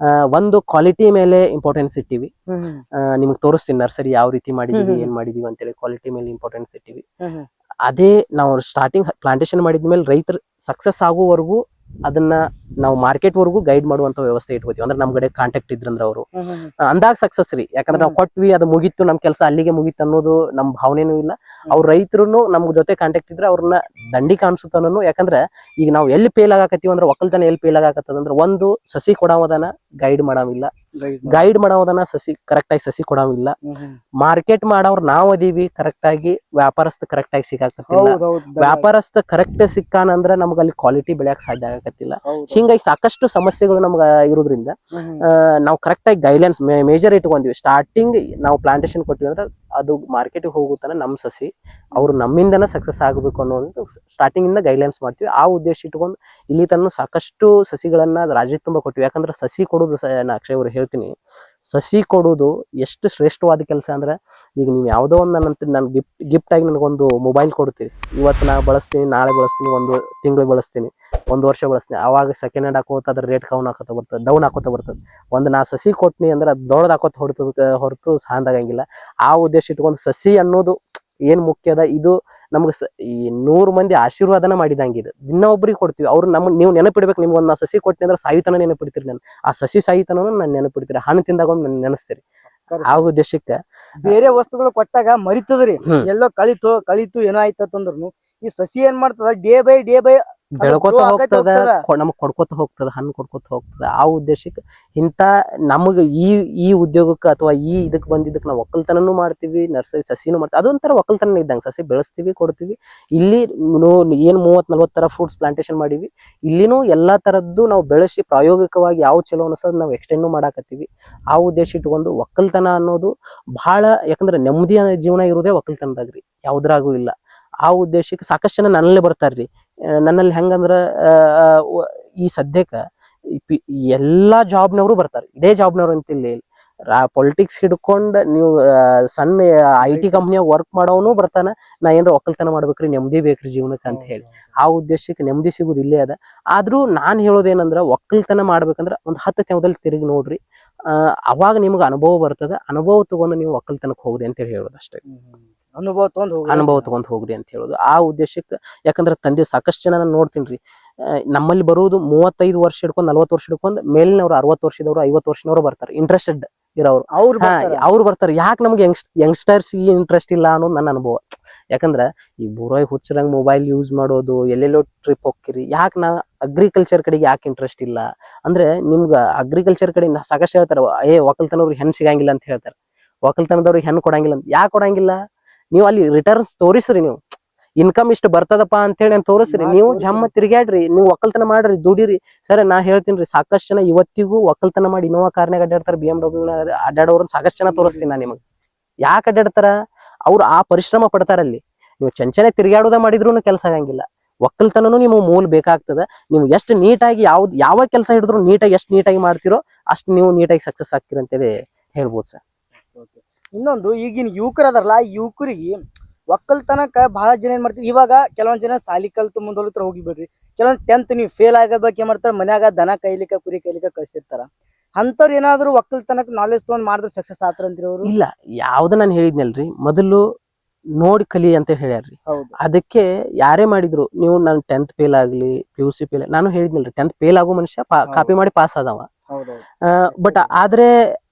[SPEAKER 1] ಆ, ಒಂದು ಕ್ವಾಲಿಟಿ ಮೇಲೆ ಇಂಪಾರ್ಟೆನ್ಸ್ ಇಟ್ಟಿವಿ ನಿಮ್ಗೆ ತೋರಿಸ್ತೀನಿ ನರ್ಸರಿ ಯಾವ ರೀತಿ ಮಾಡಿದೀವಿ. ಏನ್ ಮಾಡಿದೀವಿ ಅಂತೇಳಿ ಕ್ವಾಲಿಟಿ ಮೇಲೆ ಇಂಪಾರ್ಟೆನ್ಸ್ ಇಟ್ಟಿವಿ. ಅದೇ ನಾವು ಸ್ಟಾರ್ಟಿಂಗ್ ಪ್ಲಾಂಟೇಶನ್ ಮಾಡಿದ್ಮೇಲೆ ರೈತರು ಸಕ್ಸಸ್ ಆಗುವವರೆಗೂ ಅದನ್ನ ನಾವು ಮಾರ್ಕೆಟ್ ವರೆಗೂ ಗೈಡ್ ಮಾಡುವಂತ ವ್ಯವಸ್ಥೆ ಇಟ್ಕೋತೀವಿ ಅಂದ್ರೆ ನಮ್ ಕಡೆ ಕಾಂಟ್ಯಾಕ್ಟ್ ಇದ್ರಂದ್ರ ಅವರು. ಅಂದಾಗ ಸಕ್ಸಸ್ ರೀ ಯಾಕಂದ್ರೆ ನಾವು ಕೊಟ್ವಿ ಅದು ಮುಗಿತ್ತು ನಮ್ ಕೆಲಸ ಅಲ್ಲಿಗೆ ಮುಗಿತ್ತು ಅನ್ನೋದು ನಮ್ ಭಾವನೆನೂ ಇಲ್ಲ ಅವ್ರ ರೈತರು ನಮ್ ಜೊತೆ ಕಾಂಟ್ಯಾಕ್ಟ್ ಇದ್ರೆ ಅವ್ರನ್ನ ದಂಡಿ ಕಾಣಿಸುತ್ತಾನು ಯಾಕಂದ್ರೆ ಈಗ ನಾವು ಎಲ್ಲಿ ಫೇಲ್ ಆಗಾಕತ್ತೀವಿ ಅಂದ್ರೆ ಒಕ್ಕಲ್ತನ ಎಲ್ಲಿ ಫೇಲ್ ಆಗಾಕತ್ತದ ಅಂದ್ರೆ ಒಂದು ಸಸಿ ಕೊಡಾವದನ ಗೈಡ್ ಮಾಡಾವಿಲ್ಲ. ಗೈಡ್ ಮಾಡೋದನ್ನ ಸಸಿ ಕರೆಕ್ಟ್ ಆಗಿ ಸಸಿ ಕೊಡಾವಿಲ್ಲ. ಮಾರ್ಕೆಟ್ ಮಾಡವ್ರ ನಾವ್ ಅದೀವಿ ಕರೆಕ್ಟ್ ಆಗಿ ವ್ಯಾಪಾರಸ್ಥ ಕರೆಕ್ಟ್ ಆಗಿ ಸಿಗಾಕತ್ತಿಲ್ಲ. ವ್ಯಾಪಾರಸ್ಥ ಕರೆಕ್ಟ್ ಸಿಕ್ಕಾನಂದ್ರ ನಮ್ಗೆ ಅಲ್ಲಿ ಕ್ವಾಲಿಟಿ ಬೆಳೆಯಕ್ ಸಾಧ್ಯ ಆಗಕತ್ತಿಲ್ಲ. ಹಿಂಗಾಗಿ ಸಾಕಷ್ಟು ಸಮಸ್ಯೆಗಳು ನಮ್ಗ ಇರೋದ್ರಿಂದ. ನಾವು ಕರೆಕ್ಟ್ ಆಗಿ ಗೈಡ್ಲೈನ್ಸ್ ಮೇಜರ್ ಇಟ್ಕೊಂಡ್ವಿ. ಸ್ಟಾರ್ಟಿಂಗ್ ನಾವು ಪ್ಲಾಂಟೇಶನ್ ಕೊಟ್ಟಿವಿ ಅಂದ್ರೆ ಅದು ಮಾರ್ಕೆಟ್ಗೆ ಹೋಗುತ್ತಾನೆ ನಮ್ ಸಸಿ ಅವ್ರು ನಮ್ಮಿಂದನೇ ಸಕ್ಸಸ್ ಆಗಬೇಕು ಅನ್ನೋದು ಸ್ಟಾರ್ಟಿಂಗ್ ಇಂದ ಗೈಡ್ಲೈನ್ಸ್ ಮಾಡ್ತೀವಿ. ಆ ಉದ್ದೇಶ ಇಟ್ಕೊಂಡು ಇಲ್ಲಿ ತನ್ನ ಸಾಕಷ್ಟು ಸಸಿಗಳನ್ನ ರಾಜ್ಯ ತುಂಬಾ ಕೊಟ್ಟಿವಿ. ಯಾಕಂದ್ರೆ ಸಸಿ ಕೊಡೋದು ನಾ ಅಕ್ಷಯ್ ಅವ್ರು ಹೇಳ್ತೀನಿ. ಸಸಿ ಕೊಡೋದು ಎಷ್ಟು ಶ್ರೇಷ್ಠವಾದ ಕೆಲಸ ಅಂದ್ರೆ, ಈಗ ನೀವು ಯಾವುದೋ ಒಂದು ನನ್ನಂತ ನಾನು ಗಿಫ್ಟ್ ಗಿಫ್ಟ್ ಆಗಿ ನನಗೊಂದು ಮೊಬೈಲ್ ಕೊಡ್ತೀರಿ. ಇವತ್ತು ನಾನು ಬಳಸ್ತೀನಿ, ನಾಳೆ ಬಳಸ್ತೀನಿ, ಒಂದು ತಿಂಗಳು ಬಳಸ್ತೀನಿ, ಒಂದು ವರ್ಷ ಬಳಸ್ತೀನಿ. ಆವಾಗ ಸೆಕೆಂಡ್ ಹ್ಯಾಂಡ್ ಹಾಕೋತ ಅದ್ರ ರೇಟ್ ಕೌನ್ ಹಾಕೋತ ಬರ್ತದೆ ಡೌನ್ ಹಾಕೋತ ಬರ್ತದೆ. ಒಂದು ನಾ ಸಸಿ ಕೊಟ್ನಿ ಅಂದ್ರೆ ಅದು ದೊಡ್ಡದು ಹಾಕೋತ ಹೊಡ್ತದ, ಹೊರತು ಸಾಂದಾಗಂಗಿಲ್ಲ ಆ ಉದ್ದೇಶ ಇಟ್ಕೊಂಡು ಸಸಿ ಅನ್ನೋದು ಏನು ಮುಖ್ಯ ಅದ, ಇದು ನಮ್ಗೆ ಸ ಈ ನೂರು ಮಂದಿ ಆಶೀರ್ವಾದನ ಇದು. ದಿನ ಒಬ್ರಿಗೆ ಕೊಡ್ತೀವಿ. ಅವ್ರು ನಮ್ಮ ನೀವು ನೆನಪಿಡ್ಬೇಕು ನಿಮ್ಗೆ ಒಂದು ಸಸಿ ಕೊಟ್ಟಿನಿ ಅಂದ್ರೆ ಸಾಯಿತನ ನೆನಪಿಡ್ತೀರಿ ನಾನು. ಆ ಸಸಿ ಸಾಯಿತನ ನಾನು ನೆನಪಿಡ್ತೀರಿ. ಹಣ್ಣು ತಿಂದಾಗ ಒಮ್ಮೆ ನೆನ್- ನೆನೆಸ್ತೀರಿ. ಆ ಉದ್ದೇಶಕ್ಕೆ
[SPEAKER 2] ಬೇರೆ ವಸ್ತುಗಳು ಕೊಟ್ಟಾಗ ಮರಿತದ್ರಿ. ಎಲ್ಲೋ ಕಳಿತು ಕಳಿತು ಏನೋ ಆಯ್ತಂದ್ರು ಈ ಸಸಿ ಏನ್ ಮಾಡ್ತದ? ಡೇ ಬೈ ಡೇ ಬೈ
[SPEAKER 1] ಬೆಳ್ಕೋತ ಹೋಗ್ತದ ನಮಗ್ ಕೊಡ್ಕೋತ ಹೋಗ್ತದ ಹಣ್ಣು ಕೊಡ್ಕೋತ ಹೋಗ್ತದ. ಆ ಉದ್ದೇಶಕ್ಕೆ ಇಂತ ನಮಗ ಈ ಈ ಉದ್ಯೋಗಕ್ಕೆ ಅಥವಾ ಈ ಇದಕ್ ಬಂದಿದ್ದಕ್ಕೆ ನಾವು ಒಕ್ಕಲ್ತನನು ಮಾಡ್ತೀವಿ ನರ್ಸರಿ ಸಸಿನೂ ಮಾಡ್ತೀವಿ. ಅದೊಂಥರ ಒಕ್ಕಲ್ತನ ಇದ್ದಂಗೆ ಸಸಿ ಬೆಳೆಸ್ತೀವಿ ಕೊಡ್ತೀವಿ. ಇಲ್ಲಿ ನೋ ಏನ್ ಮೂವತ್ ನಲ್ವತ್ ತರ ಫ್ರೂಟ್ಸ್ ಪ್ಲಾಂಟೇಶನ್ ಮಾಡಿವಿ. ಇಲ್ಲಿನೂ ಎಲ್ಲಾ ತರದ್ದು ನಾವು ಬೆಳೆಸಿ ಪ್ರಾಯೋಗಿಕವಾಗಿ ಯಾವ ಚಲೋ ಅನ್ಸೋದು ನಾವು ಎಕ್ಸ್ಟೆಂಡ್ ಮಾಡಾಕತ್ತೀವಿ. ಆ ಉದ್ದೇಶ ಇಟ್ಕೊಂಡು ಒಕ್ಕಲ್ತನ ಅನ್ನೋದು ಬಹಳ ಯಾಕಂದ್ರೆ ನೆಮ್ಮದಿಯ ಜೀವನ ಇರೋದೇ ಒಕ್ಕಲ್ತನದಾಗ್ರಿ. ಯಾವ್ದ್ರಾಗೂ ಇಲ್ಲ. ಆ ಉದ್ದೇಶಕ್ಕೆ ಸಾಕಷ್ಟು ಜನ ನನ್ನಲ್ಲಿ ಬರ್ತಾರ್ರಿ. ನನ್ನಲ್ಲಿ ಹೆಂಗಂದ್ರ ಈ ಸದ್ಯಕ್ಕ ಎಲ್ಲಾ ಜಾಬ್ನವರು ಬರ್ತಾರೆ. ಇದೇ ಜಾಬ್ನವ್ರು ಅಂತಿಲ್ಲ ಪೊಲಿಟಿಕ್ಸ್ ಹಿಡ್ಕೊಂಡ್ ನೀವು ಸಣ್ಣ ಐ ಟಿ ಕಂಪ್ನಿಯಾಗ ವರ್ಕ್ ಮಾಡೋನು ಬರ್ತಾನ. ನಾ ಏನಾರ ಒಕ್ಕಲ್ತನ ಮಾಡ್ಬೇಕ್ರಿ ನೆಮ್ಮದಿ ಬೇಕ್ರಿ ಜೀವನಕ್ಕೆ ಅಂತ ಹೇಳಿ. ಆ ಉದ್ದೇಶಕ್ಕೆ ನೆಮ್ಮದಿ ಸಿಗುದು ಇಲ್ಲೇ ಅದ. ಆದ್ರೂ ನಾನ್ ಹೇಳೋದೇನಂದ್ರ ಒಕ್ಕಲ್ತನ ಮಾಡ್ಬೇಕಂದ್ರ ಒಂದ್ ಹತ್ತು ತೆವದಲ್ಲಿ ತಿರುಗಿ ನೋಡ್ರಿ. ಅವಾಗ ನಿಮ್ಗೆ ಅನುಭವ ಬರ್ತದ. ಅನುಭವ ತಗೊಂಡು ನೀವು ಒಕ್ಕಲ್ತನಕ್ಕೆ ಹೋಗ್ರಿ ಅಂತ ಹೇಳಿ ಹೇಳೋದು ಅಷ್ಟೇ.
[SPEAKER 2] ಅನುಭವ ತಗೊಂಡ್ ಹೋಗಿ
[SPEAKER 1] ಅನುಭವ ತಗೊಂಡ್ ಹೋಗ್ರಿ ಅಂತ ಹೇಳೋದು. ಆ ಉದ್ದೇಶಕ್ಕೆ ಯಾಕಂದ್ರೆ ತಂದೆ ಸಾಕಷ್ಟು ಜನ ನಾನು ನೋಡ್ತೀನಿ ರೀ ನಮ್ಮಲ್ಲಿ ಬರುವುದು ಮೂವತ್ತೈದು ವರ್ಷ ಹಿಡ್ಕೊಂಡು ನಲ್ವತ್ತು ವರ್ಷ ಹಿಡ್ಕೊಂಡು ಮೇಲಿನವ್ರು ಅರವತ್ತು ವರ್ಷದವ್ರು ಐವತ್ತು ವರ್ಷದವ್ರು ಬರ್ತಾರೆ ಇಂಟ್ರೆಸ್ಟೆಡ್ ಇರೋರು
[SPEAKER 2] ಅವ್ರು.
[SPEAKER 1] ಅವ್ರು ಬರ್ತಾರೆ. ಯಾಕೆ ನಮ್ಗೆ ಯಂಗ್ ಯಂಗ್ಸ್ಟರ್ಸ್ ಇಂಟ್ರೆಸ್ಟ್ ಇಲ್ಲ ಅನ್ನೋದು ನನ್ನ ಅನುಭವ. ಯಾಕಂದ್ರೆ ಈ ಬುರೋಯ್ ಹುಚ್ಚರಂಗ್ ಮೊಬೈಲ್ ಯೂಸ್ ಮಾಡೋದು ಎಲ್ಲೆಲ್ಲೋ ಟ್ರಿಪ್ ಹೋಗ್ಕಿರಿ ಯಾಕೆ ನಾ ಅಗ್ರಿಕಲ್ಚರ್ ಕಡೆಗೆ ಯಾಕೆ ಇಂಟ್ರೆಸ್ಟ್ ಇಲ್ಲ? ಅಂದ್ರೆ ನಿಮ್ಗೆ ಅಗ್ರಿಕಲ್ಚರ್ ಕಡೆ ನಾ ಸಾಕಷ್ಟು ಹೇಳ್ತಾರೆ ಏ ಒಕ್ಕಲ್ತನವ್ರಿಗೆ ಹೆಣ್ಣು ಸಿಗಂಗಿಲ್ಲ ಅಂತ ಹೇಳ್ತಾರೆ. ಒಕ್ಕಲ್ತನದವ್ರಿಗೆ ಹೆಣ್ಣು ಕೊಡಂಗಿಲ್ಲ ಅಂತ. ಯಾಕೆ ಕೊಡಂಗಿಲ್ಲ? ನೀವು ಅಲ್ಲಿ ರಿಟರ್ನ್ಸ್ ತೋರಿಸ್ರಿ ನೀವು. ಇನ್ಕಮ್ ಇಷ್ಟು ಬರ್ತದಪ್ಪ ಅಂತೇಳಿ ಅಂತ ತೋರಿಸ್ರಿ.
[SPEAKER 2] ಮಾಡಿ
[SPEAKER 1] ನೀವು
[SPEAKER 2] ತೋರ್ಸ್ರಿ.
[SPEAKER 1] ಜಮ್ಮ ತಿರ್ಗ್ಯಾಡ್ರಿ. ನೀವು ಒಕ್ಕಲ್ತನ ಮಾಡ್ರಿ ದುಡಿರಿ. ಸರ್ ನಾ ಹೇಳ್ತೀನಿ ರೀ ಸಾಕಷ್ಟು ಜನ ಇವತ್ತಿಗೂ ಒಕ್ಕಲ್ತನ ಮಾಡಿ ಇನ್ನೋವಾ ಕಾರ್ನಾಗ ಅಡ್ಡಾಡ್ತಾರೆ ಬಿ ಎಂ ಡಬ್ಲ್ಯೂ ಅಡ್ಡಾಡೋರ್ನ ಸಾಕಷ್ಟು ಜನ ತೋರಿಸ್ತೀನಿ ನಾ ನಿಮಗೆ. ಯಾಕೆ ಅಡ್ಡಾಡ್ತಾರ ಅವ್ರು ಆ ಪರಿಶ್ರಮ ಪಡ್ತಾರಲ್ಲಿ ನೀವು ಚಂಚನೆ ತಿರುಗಾಡೋದ ಮಾಡಿದ್ರು ಕೆಲಸ ಆಗಂಗಿಲ್ಲ. ಒಕ್ಕಲ್ತನೂ ನಿಮಗೆ ಮೂಲ ಬೇಕಾಗ್ತದ. ನೀವು ಎಷ್ಟು ನೀಟಾಗಿ ಯಾವ್ದು ಯಾವ ಕೆಲಸ ಹಿಡಿದ್ರು ನೀಟಾಗಿ ಎಷ್ಟು ನೀಟಾಗಿ ಮಾಡ್ತಿರೋ ಅಷ್ಟು ನೀವು ನೀಟಾಗಿ ಸಕ್ಸಸ್ ಆಗ್ತೀರಂತೇಳಿ ಹೇಳ್ಬೋದು ಸರ್.
[SPEAKER 2] ಇನ್ನೊಂದು ಈಗಿನ ಯುವಕರು ಅದಾರಲ್ಲ ಯುವಕರಿಗೆ ಒಕ್ಕಲ್ತನಕ ಭಾಳ ಜನ ಏನು ಮಾಡ್ತೀವಿ ಇವಾಗ ಕೆಲವೊಂದು ಜನ ಸಾಲಿ ಕಲ್ತು ಮುಂದೋಗ್ತಾರ ಹೋಗಿ ಬಿಡ್ರಿ ಕೆಲವೊಂದ್ ಟೆಂತ್ ನೀವು ಫೇಲ್ ಆಗಬೇಕು ಏನು ಮಾಡ್ತಾರೆ ಮನ್ಯಾಗ ದನ ಕೈಲಿಕ್ಕ ಕುರಿ ಕೈಲಿಕ್ಕ ಕಳಿಸಿರ್ತಾರೆ. ಅಂಥವ್ರು ಏನಾದರೂ ಒಕ್ಕಲ್ತನಕ್ಕೆ ನಾಲೆಜ್ ತೊಗೊಂಡು ಮಾಡಿದ್ರೆ ಸಕ್ಸಸ್ ಆತರ ಅಂತಿರೋರು ಅವರು?
[SPEAKER 1] ಇಲ್ಲ ಯಾವ್ದು ನಾನು ಹೇಳಿದ್ನಲ್ರಿ ಮೊದಲು ನೋಡಿ ಕಲಿ ಅಂತ ಹೇಳ್ಯಾರ್ರಿ. ಅದಕ್ಕೆ ಯಾರೇ ಮಾಡಿದ್ರು ನೀವು ನಾನು ಟೆಂತ್ ಫೇಲ್ ಆಗ್ಲಿ ಪಿ ಯು ಸಿ ಫೇಲ್ ನಾನು ಹೇಳಿದ್ನಲ್ರಿ ಟೆಂತ್ ಫೇಲ್ ಆಗೋ ಮನುಷ್ಯ. ಕಾಪಿ ಮಾಡಿ ಪಾಸ್ ಆದವ. ಬಟ್ ಆದ್ರೆ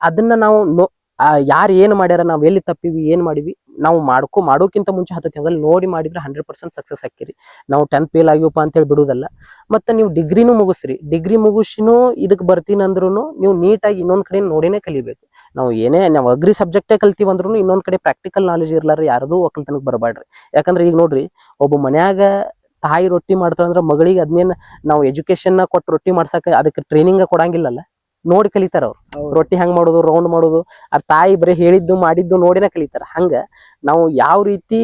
[SPEAKER 1] ಅದನ್ನ ನಾವು ನೋ ಯಾರು ಏನ್ ಮಾಡ್ಯಾರ, ನಾವ್ ಎಲ್ಲಿ ತಪ್ಪಿವಿ, ಏನ್ ಮಾಡಿವಿ, ನಾವು ಮಾಡ್ಕೊ ಮಾಡೋಕ್ಕಿಂತ ಮುಂಚೆ ಹತ್ತು ಅದ್ರಲ್ಲಿ ನೋಡಿ ಮಾಡಿದ್ರೆ ಹಂಡ್ರೆಡ್ ಪರ್ಸೆಂಟ್ ಸಕ್ಸಸ್ ಆಕ್ಕಿರಿ. ನಾವು ಟೆಂತ್ ಫೇಲ್ ಆಗಿವಪ್ಪ ಅಂತೇಳಿ ಬಿಡುದಲ್ಲ. ಮತ್ತೆ ನೀವು ಡಿಗ್ರಿನೂ ಮುಗಿಸ್ರಿ. ಡಿಗ್ರಿ ಮುಗಿಸಿನೂ ಇದಕ್ಕೆ ಬರ್ತೀನಿ ಅಂದ್ರೂ ನೀವು ನೀಟಾಗಿ ಇನ್ನೊಂದ್ ಕಡೆ ನೋಡಿನೇ ಕಲಿಬೇಕು. ನಾವು ಏನೇ, ನಾವು ಅಗ್ರಿ ಸಬ್ಜೆಕ್ಟೇ ಕಲ್ತೀವಿ ಅಂದ್ರೂ ಇನ್ನೊಂದ್ ಕಡೆ ಪ್ರಾಕ್ಟಿಕಲ್ ನಾಲೆಜ್ ಇರ್ಲಾರ ಯಾರದೂ ಒಕ್ಕಲ್ತನಕ್ ಬರಬೇಡ್ರಿ ಯಾಕಂದ್ರೆ ಈಗ ನೋಡ್ರಿ, ಒಬ್ಬ ಮನ್ಯಾಗ ತಾಯಿ ರೊಟ್ಟಿ ಮಾಡ್ತಾಳಂದ್ರೆ ಮಗಳಿಗೆ ಅದ್ನೇನ್ ನಾವು ಎಜುಕೇಶನ್ ಕೊಟ್ಟು ರೊಟ್ಟಿ ಮಾಡ್ಸಕ ಅದಕ್ಕೆ ಟ್ರೈನಿಂಗ್ ಕೊಡಂಗಿಲ್ಲಲ್ಲ. ನೋಡಿ ಕಲಿತಾರ ಅವ್ರು. ರೊಟ್ಟಿ ಹೆಂಗ್ ಮಾಡೋದು ರೌಂಡ್ ಮಾಡೋದು ಅವ್ರ ತಾಯಿ ಬರೀ ಹೇಳಿದ್ದು ಮಾಡಿದ್ದು ನೋಡಿನ ಕಲಿತಾರ. ಹಂಗ ನಾವು ಯಾವ ರೀತಿ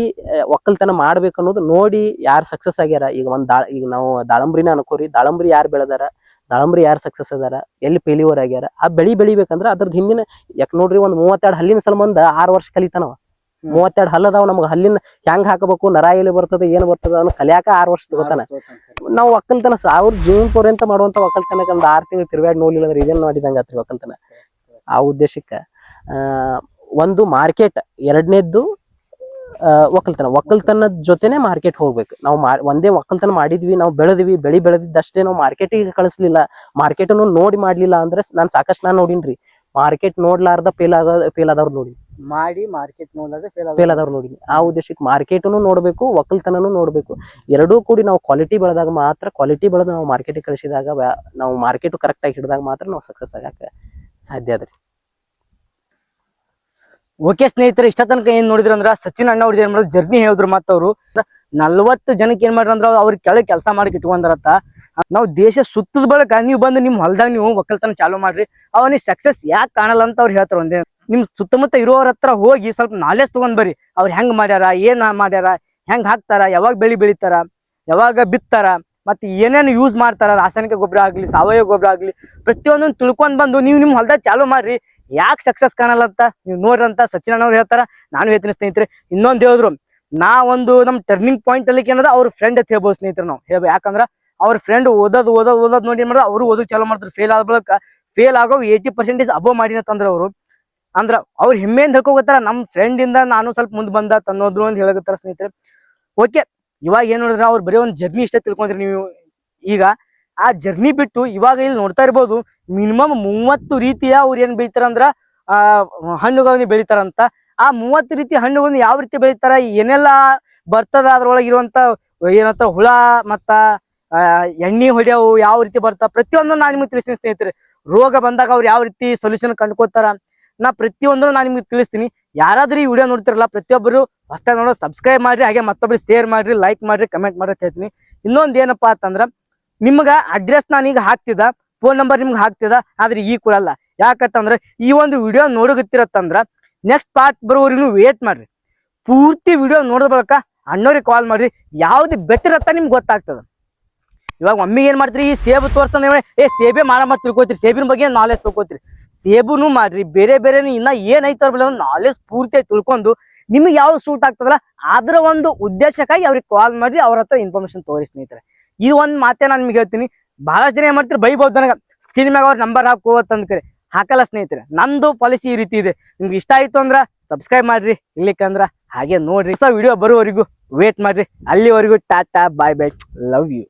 [SPEAKER 1] ಒಕ್ಕಲ್ತನ ಮಾಡ್ಬೇಕು ಅನ್ನೋದು ನೋಡಿ ಯಾರು ಸಕ್ಸಸ್ ಆಗ್ಯಾರ. ಈಗ ಒಂದ್ ದಾ ಈಗ ನಾವು ದಾಳಂಬ್ರಿನ ಅನ್ಕೋರಿ. ದಾಳಂಬ್ರಿ ಯಾರು ಬೆಳೆದಾರ? ದಾಳಂಬ್ರಿ ಯಾರು ಸಕ್ಸಸ್ ಅದಾರ? ಎಲ್ಲಿ ಫೇಲ್ಯೂರ್ ಆಗ್ಯಾರ? ಆ ಬೆಳಿ ಬೆಳಿಬೇಕಂದ್ರ ಅದ್ರದ್ದು ಹಿಂದಿನ ಯಾಕೆ ನೋಡ್ರಿ ಒಂದ್ ಮೂವತ್ತೆರಡು ಹಲ್ಲಿನ ಸಂಬಂಧ ಆರು ವರ್ಷ ಕಲಿತಾನವ. ಮೂವತ್ತೆರಡು ಹಲ್ಲ ಅದಾವ ನಮ್ಗೆ. ಹಲ್ಲಿನ ಹೆಂಗ್ ಹಾಕಬೇಕು ನರ ಎಲ್ಲಿ ಬರ್ತದೆ ಏನ್ ಬರ್ತದ ಅವ್ನು ಕಲಿಯಾಕ ಆರು ವರ್ಷ ತಗೋತಾನೆ ನಾವು ಒಕ್ಕಲ್ತನ ಸಾವಿರ ಜೀವನ ಪರ್ಯಂತ ಮಾಡುವಂತ ಒಕ್ಕಲ್ತನಕ್ಕೆ ಒಂದು ಆರು ತಿಂಗಳು ತಿರುಗಾಡಿ ನೋಡ್ಲಿಲ್ಲ ಅಂದ್ರೆ ಇದೇನ್ ಮಾಡಿದಂಗ ಆತ್ರಿ ಒಕ್ಕಲ್ತನ. ಆ ಉದ್ದೇಶಕ್ಕೆ ಆ ಒಂದು ಮಾರ್ಕೆಟ್ ಎರಡನೇದ್ದು ಒಕ್ಕಲ್ತನ. ಒಕ್ಕಲ್ತನದ ಜೊತೆನೆ ಮಾರ್ಕೆಟ್ ಹೋಗ್ಬೇಕು. ನಾವು ಒಂದೇ ಒಕ್ಕಲ್ತನ ಮಾಡಿದ್ವಿ ನಾವು ಬೆಳೆದ್ವಿ ಬೆಳಿ ಬೆಳೆದಿದ್ದಷ್ಟೇ ನಾವು ಮಾರ್ಕೆಟಿಗೆ ಕಳಿಸ್ಲಿಲ್ಲ. ಮಾರ್ಕೆಟ್ ನೋಡಿ ಮಾಡ್ಲಿಲ್ಲ ಅಂದ್ರೆ ನಾನು ಸಾಕಷ್ಟು ನಾನು ನೋಡಿನ್ರಿ. ಮಾರ್ಕೆಟ್ ನೋಡ್ಲಾರ್ದ ಫೇಲ್ ಆಗ ಫೇಲ್ ಆದವ್ರು ನೋಡಿ.
[SPEAKER 2] ಮಾಡಿ ಮಾರ್ಕೆಟ್ ನೋಡೋದೇ ಫೇಲ್
[SPEAKER 1] ಆದವ್ರು ನೋಡಿ. ಆ ಉದ್ದೇಶಕ್ಕೆ ಮಾರ್ಕೆಟನ್ನು ನೋಡಬೇಕು ಒಕ್ಕಲ್ತನನು ನೋಡಬೇಕು. ಎರಡೂ ಕೂಡಿ ನಾವು ಕ್ವಾಲಿಟಿ ಬೆಳೆದಾಗ ಮಾತ್ರ ಕ್ವಾಲಿಟಿ ಬೆಳೆದು ನಾವು ಮಾರ್ಕೆಟಿಗೆ ಕಳಿಸಿದಾಗ ನಾವು ಮಾರ್ಕೆಟ್ ಕರೆಕ್ಟ್ ಆಗಿ ಹಿಡಿದಾಗ ಮಾತ್ರ ನಾವು ಸಕ್ಸಸ್ ಆಗಕ್ಕೆ ಸಾಧ್ಯ ಅದ್ರಿ
[SPEAKER 2] ಓಕೆ ಸ್ನೇಹಿತರೆ ಇಷ್ಟ ತನಕ ಏನ್ ನೋಡಿದ್ರ ಅಂದ್ರ ಸಚಿನ್ ಅಣ್ಣ ಅವ್ರದ್ದು ಏನ್ ಮಾಡಿದ್ರು ಜರ್ನಿ ಹೇಳಿದ್ರು ಅವರು. ನಲ್ವತ್ತು ಜನಕ್ಕೆ ಏನ್ ಮಾಡ್ರ ಅಂದ್ರ ಅವ್ರ ಕೆಳಗೆ ಕೆಲಸ ಮಾಡಿ ಇಟ್ಕೊಂಡ್ರತ್ತ. ನಾವು ದೇಶ ಸುತ್ತದ ಬಳಕ ನೀವು ಬಂದು ನಿಮ್ ಹೊಲ್ದಾಗ ನೀವು ಒಕ್ಕಲ್ತನ ಚಾಲು ಮಾಡ್ರಿ. ಅವನಿಗೆ ಸಕ್ಸಸ್ ಯಾಕೆ ಕಾಣಲ್ಲ ಅಂತ ಅವ್ರು ಹೇಳ್ತಾರೆ ಒಂದೇ ನಿಮ್ ಸುತ್ತಮುತ್ತ ಇರೋರ ಹತ್ರ ಹೋಗಿ ಸ್ವಲ್ಪ ನಾಲೆಜ್ ತಗೊಂಡ್ ಬರ್ರಿ. ಅವ್ರು ಹೆಂಗ್ ಮಾಡ್ಯಾರ, ಏನ್ ಮಾಡ್ಯಾರ, ಹೆಂಗ್ ಹಾಕ್ತಾರ, ಯಾವಾಗ ಬೆಳಿ ಬೆಳಿತಾರ, ಯಾವಾಗ ಬಿತ್ತಾರ, ಮತ್ತೆ ಏನೇನು ಯೂಸ್ ಮಾಡ್ತಾರ, ರಾಸಾಯನಿಕ ಗೊಬ್ಬರ ಆಗ್ಲಿ, ಸಾವಯವ ಗೊಬ್ಬರ ಆಗ್ಲಿ ಪ್ರತಿಯೊಂದನ್ನು ತಿಳ್ಕೊಂಡ್ ಬಂದು ನೀವು ನಿಮ್ ಹೊಲ್ದಾಗ ಚಾಲು ಮಾಡ್ರಿ. ಯಾಕೆ ಸಕ್ಸಸ್ ಕಾಣಲ್ಲ ಅಂತ ನೀವು ನೋಡ್ರಿ ಅಂತ ಸಚಿನ್ ಅಣ್ಣವ್ರು ಹೇಳ್ತಾರ, ನಾನು ಹೇಳ್ತೀನಿ ಸ್ನೇಹಿತರೆ, ಇನ್ನೊಂದು ಹೇಳಿದ್ರು, ನಾ ಒಂದು ನಮ್ ಟರ್ನಿಂಗ್ ಪಾಯಿಂಟ್ ಅಲ್ಲಿ ಏನದ ಅವ್ರ ಫ್ರೆಂಡ್ ಅಂತ ಹೇಳ್ಬೋದು ಸ್ನೇಹಿತರು ನಾವು. ಹೇಳ್ಬೇಕು ಯಾಕಂದ್ರ ಅವ್ರ ಫ್ರೆಂಡ್ ಓದೋದು ಓದೋದು ಓದೋದು ನೋಡಿ ಏನ್ ಮಾಡಿದ್ರು ಅವರು ಓದೋದು ಚಾಲು ಮಾಡ್ತಾರೆ. ಫೇಲ್ ಆದ ಬಳಿಕ ಫೇಲ್ ಆಗೋ ಏಯ್ಟಿ ಪರ್ಸೆಂಟೇಜ್ ಅಬೋವ್ ಮಾಡಿನ ತಂದ್ರ ಅವರು ಅಂದ್ರ ಅವ್ರ ಹೆಮ್ಮೆಯಿಂದ ಹೇಳ್ಕೋಗತ್ತಾರ ನಮ್ ಫ್ರೆಂಡ್ ಇಂದ ನಾನು ಸ್ವಲ್ಪ ಮುಂದೆ ಬಂದ ಅನ್ನೋದ್ರು ಅಂತ ಹೇಳಕತ್ತಾರ ಸ್ನೇಹಿತರೆ. ಓಕೆ ಇವಾಗ ಏನ್ ನೋಡಿದ್ರ ಅವ್ರ ಬರೀ ಒಂದು ಜರ್ನಿ ಇಷ್ಟ ತಿಳ್ಕೊಂಡ್ರಿ ನೀವು. ಈಗ ಆ ಜರ್ನಿ ಬಿಟ್ಟು ಇವಾಗ ಇಲ್ಲಿ ನೋಡ್ತಾ ಇರ್ಬೋದು ಮಿನಿಮಮ್ ಮೂವತ್ತು ರೀತಿಯ ಅವ್ರ ಏನ್ ಬೆಳಿತಾರ ಅಂದ್ರ ಆ, ಹಣ್ಣುಗಳನ್ನ ಬೆಳಿತಾರಂತ. ಆ ಮೂವತ್ತು ರೀತಿ ಹಣ್ಣುಗಳನ್ನ ಯಾವ ರೀತಿ ಬೆಳಿತಾರ ಏನೆಲ್ಲ ಬರ್ತದ ಅದ್ರೊಳಗೆ ಇರುವಂತ ಏನಂತ ಹುಳ ಮತ್ತ ಎಣ್ಣೆ ಹೊಡೆಯವು ಯಾವ ರೀತಿ ಬರ್ತಾವ ಪ್ರತಿಯೊಂದು ನಾನು ನಿಮ್ಗೆ ತಿಳಿಸ್ತೀನಿ ಸ್ನೇಹಿತರೆ. ರೋಗ ಬಂದಾಗ ಅವ್ರು ಯಾವ ರೀತಿ ಸೊಲ್ಯೂಷನ್ ಕಂಡ್ಕೋತಾರ ನಾ ಪ್ರತಿಯೊಂದನ್ನು ನಾನು ನಿಮ್ಗೆ ತಿಳಿಸ್ತೀನಿ. ಯಾರಾದ್ರೂ ಈ ವಿಡಿಯೋ ನೋಡ್ತಿರಲ್ಲ, ಪ್ರತಿಯೊಬ್ಬರು ಹೊಸ ನೋಡೋ ಸಬ್ಸ್ಕ್ರೈಬ್ ಮಾಡ್ರಿ, ಹಾಗೆ ಮತ್ತೊಬ್ರಿಗೆ ಶೇರ್ ಮಾಡ್ರಿ ಲೈಕ್ ಮಾಡ್ರಿ ಕಮೆಂಟ್ ಮಾಡ್ರಿ ಅಂತ ಹೇಳ್ತೀನಿ. ಇನ್ನೊಂದು ಏನಪ್ಪಾ ಅಂತಂದ್ರ, ನಿಮ್ಗ ಅಡ್ರೆಸ್ ನಾನೀಗ ಹಾಕ್ತಿದ್ದ ಫೋನ್ ನಂಬರ್ ನಿಮ್ಗೆ ಹಾಕ್ತಿದ್ದ, ಆದ್ರೆ ಈ ಕೊಡಲ್ಲ ಯಾಕಂತಂದ್ರೆ, ಈ ಒಂದು ವಿಡಿಯೋ ನೋಡಗತ್ತಿರತ್ತಂದ್ರ ನೆಕ್ಸ್ಟ್ ಪಾರ್ಟ್ ಬರೋವರೆಗೂ ವೇಟ್ ಮಾಡ್ರಿ. ಪೂರ್ತಿ ವಿಡಿಯೋ ನೋಡಿದ ಬಳಿಕ ಅಣ್ಣವ್ರಿಗೆ ಕಾಲ್ ಮಾಡ್ರಿ. ಯಾವ್ದು ಬೆಟರ್ ಅಂತ ನಿಮ್ಗೆ ಗೊತ್ತಾಗ್ತದ. ಇವಾಗ ಮಮ್ಮಿಗೆ ಏನ್ ಮಾಡ್ತೀರಿ? ಈ ಸೇಬು ತೋರಿಸ್ತಾನೆ ಏ, ಸೇಬೆ ಮಾಡಮ್ಮ ತಿಳ್ಕೊತೀರಿ. ಸೇಬಿನ ಬಗ್ಗೆ ನಾಲೆಜ್ ತಿಳ್ಕೊತೀರಿ ಸೇಬುನು ಮಾಡ್ರಿ. ಬೇರೆ ಬೇರೆ ಇನ್ನ ಏನ್ ಅವ್ರ ಒಂದು ನಾಲೆಜ್ ಪೂರ್ತಿ ತಿಳ್ಕೊಂಡು ನಿಮ್ಗೆ ಯಾವ್ದು ಸೂಟ್ ಆಗ್ತದಲ್ಲ ಅದ್ರ ಒಂದು ಉದ್ದೇಶಕ್ಕಾಗಿ ಅವ್ರಿಗೆ ಕಾಲ್ ಮಾಡ್ರಿ, ಅವ್ರ ಹತ್ರ ಇನ್ಫಾರ್ಮೇಶನ್ ತೋರಿ ಸ್ನೇಹಿತರೆ. ಈ ಒಂದ್ ಮಾತೇ ನಾನು ನಿಮ್ಗೆ ಹೇಳ್ತೀನಿ. ಬಹಳಷ್ಟು ಜನ ಏನ್ ಮಾಡ್ತೀರಿ? ಬೈಬೋದು ನನಗೆ. ಸ್ಕ್ರೀನ್ ಮ್ಯಾಗ ಅವ್ರ ನಂಬರ್ ಹಾಕೋ ಅಂತಂದ್ಕರಿ ಹಾಕಲ್ಲ ಸ್ನೇಹಿತರೆ. ನಂದು ಪಾಲಿಸಿ ಈ ರೀತಿ ಇದೆ. ನಿಮ್ಗೆ ಇಷ್ಟ ಆಯ್ತು ಅಂದ್ರ ಸಬ್ಸ್ಕ್ರೈಬ್ ಮಾಡ್ರಿ. ಇರ್ಲಿಕ್ಕಂದ್ರ ಹಾಗೆ ನೋಡ್ರಿ. ಸೊ ವಿಡಿಯೋ ಬರೋವರೆಗೂ ವೇಟ್ ಮಾಡ್ರಿ. ಅಲ್ಲಿವರೆಗೂ tata bye bye love you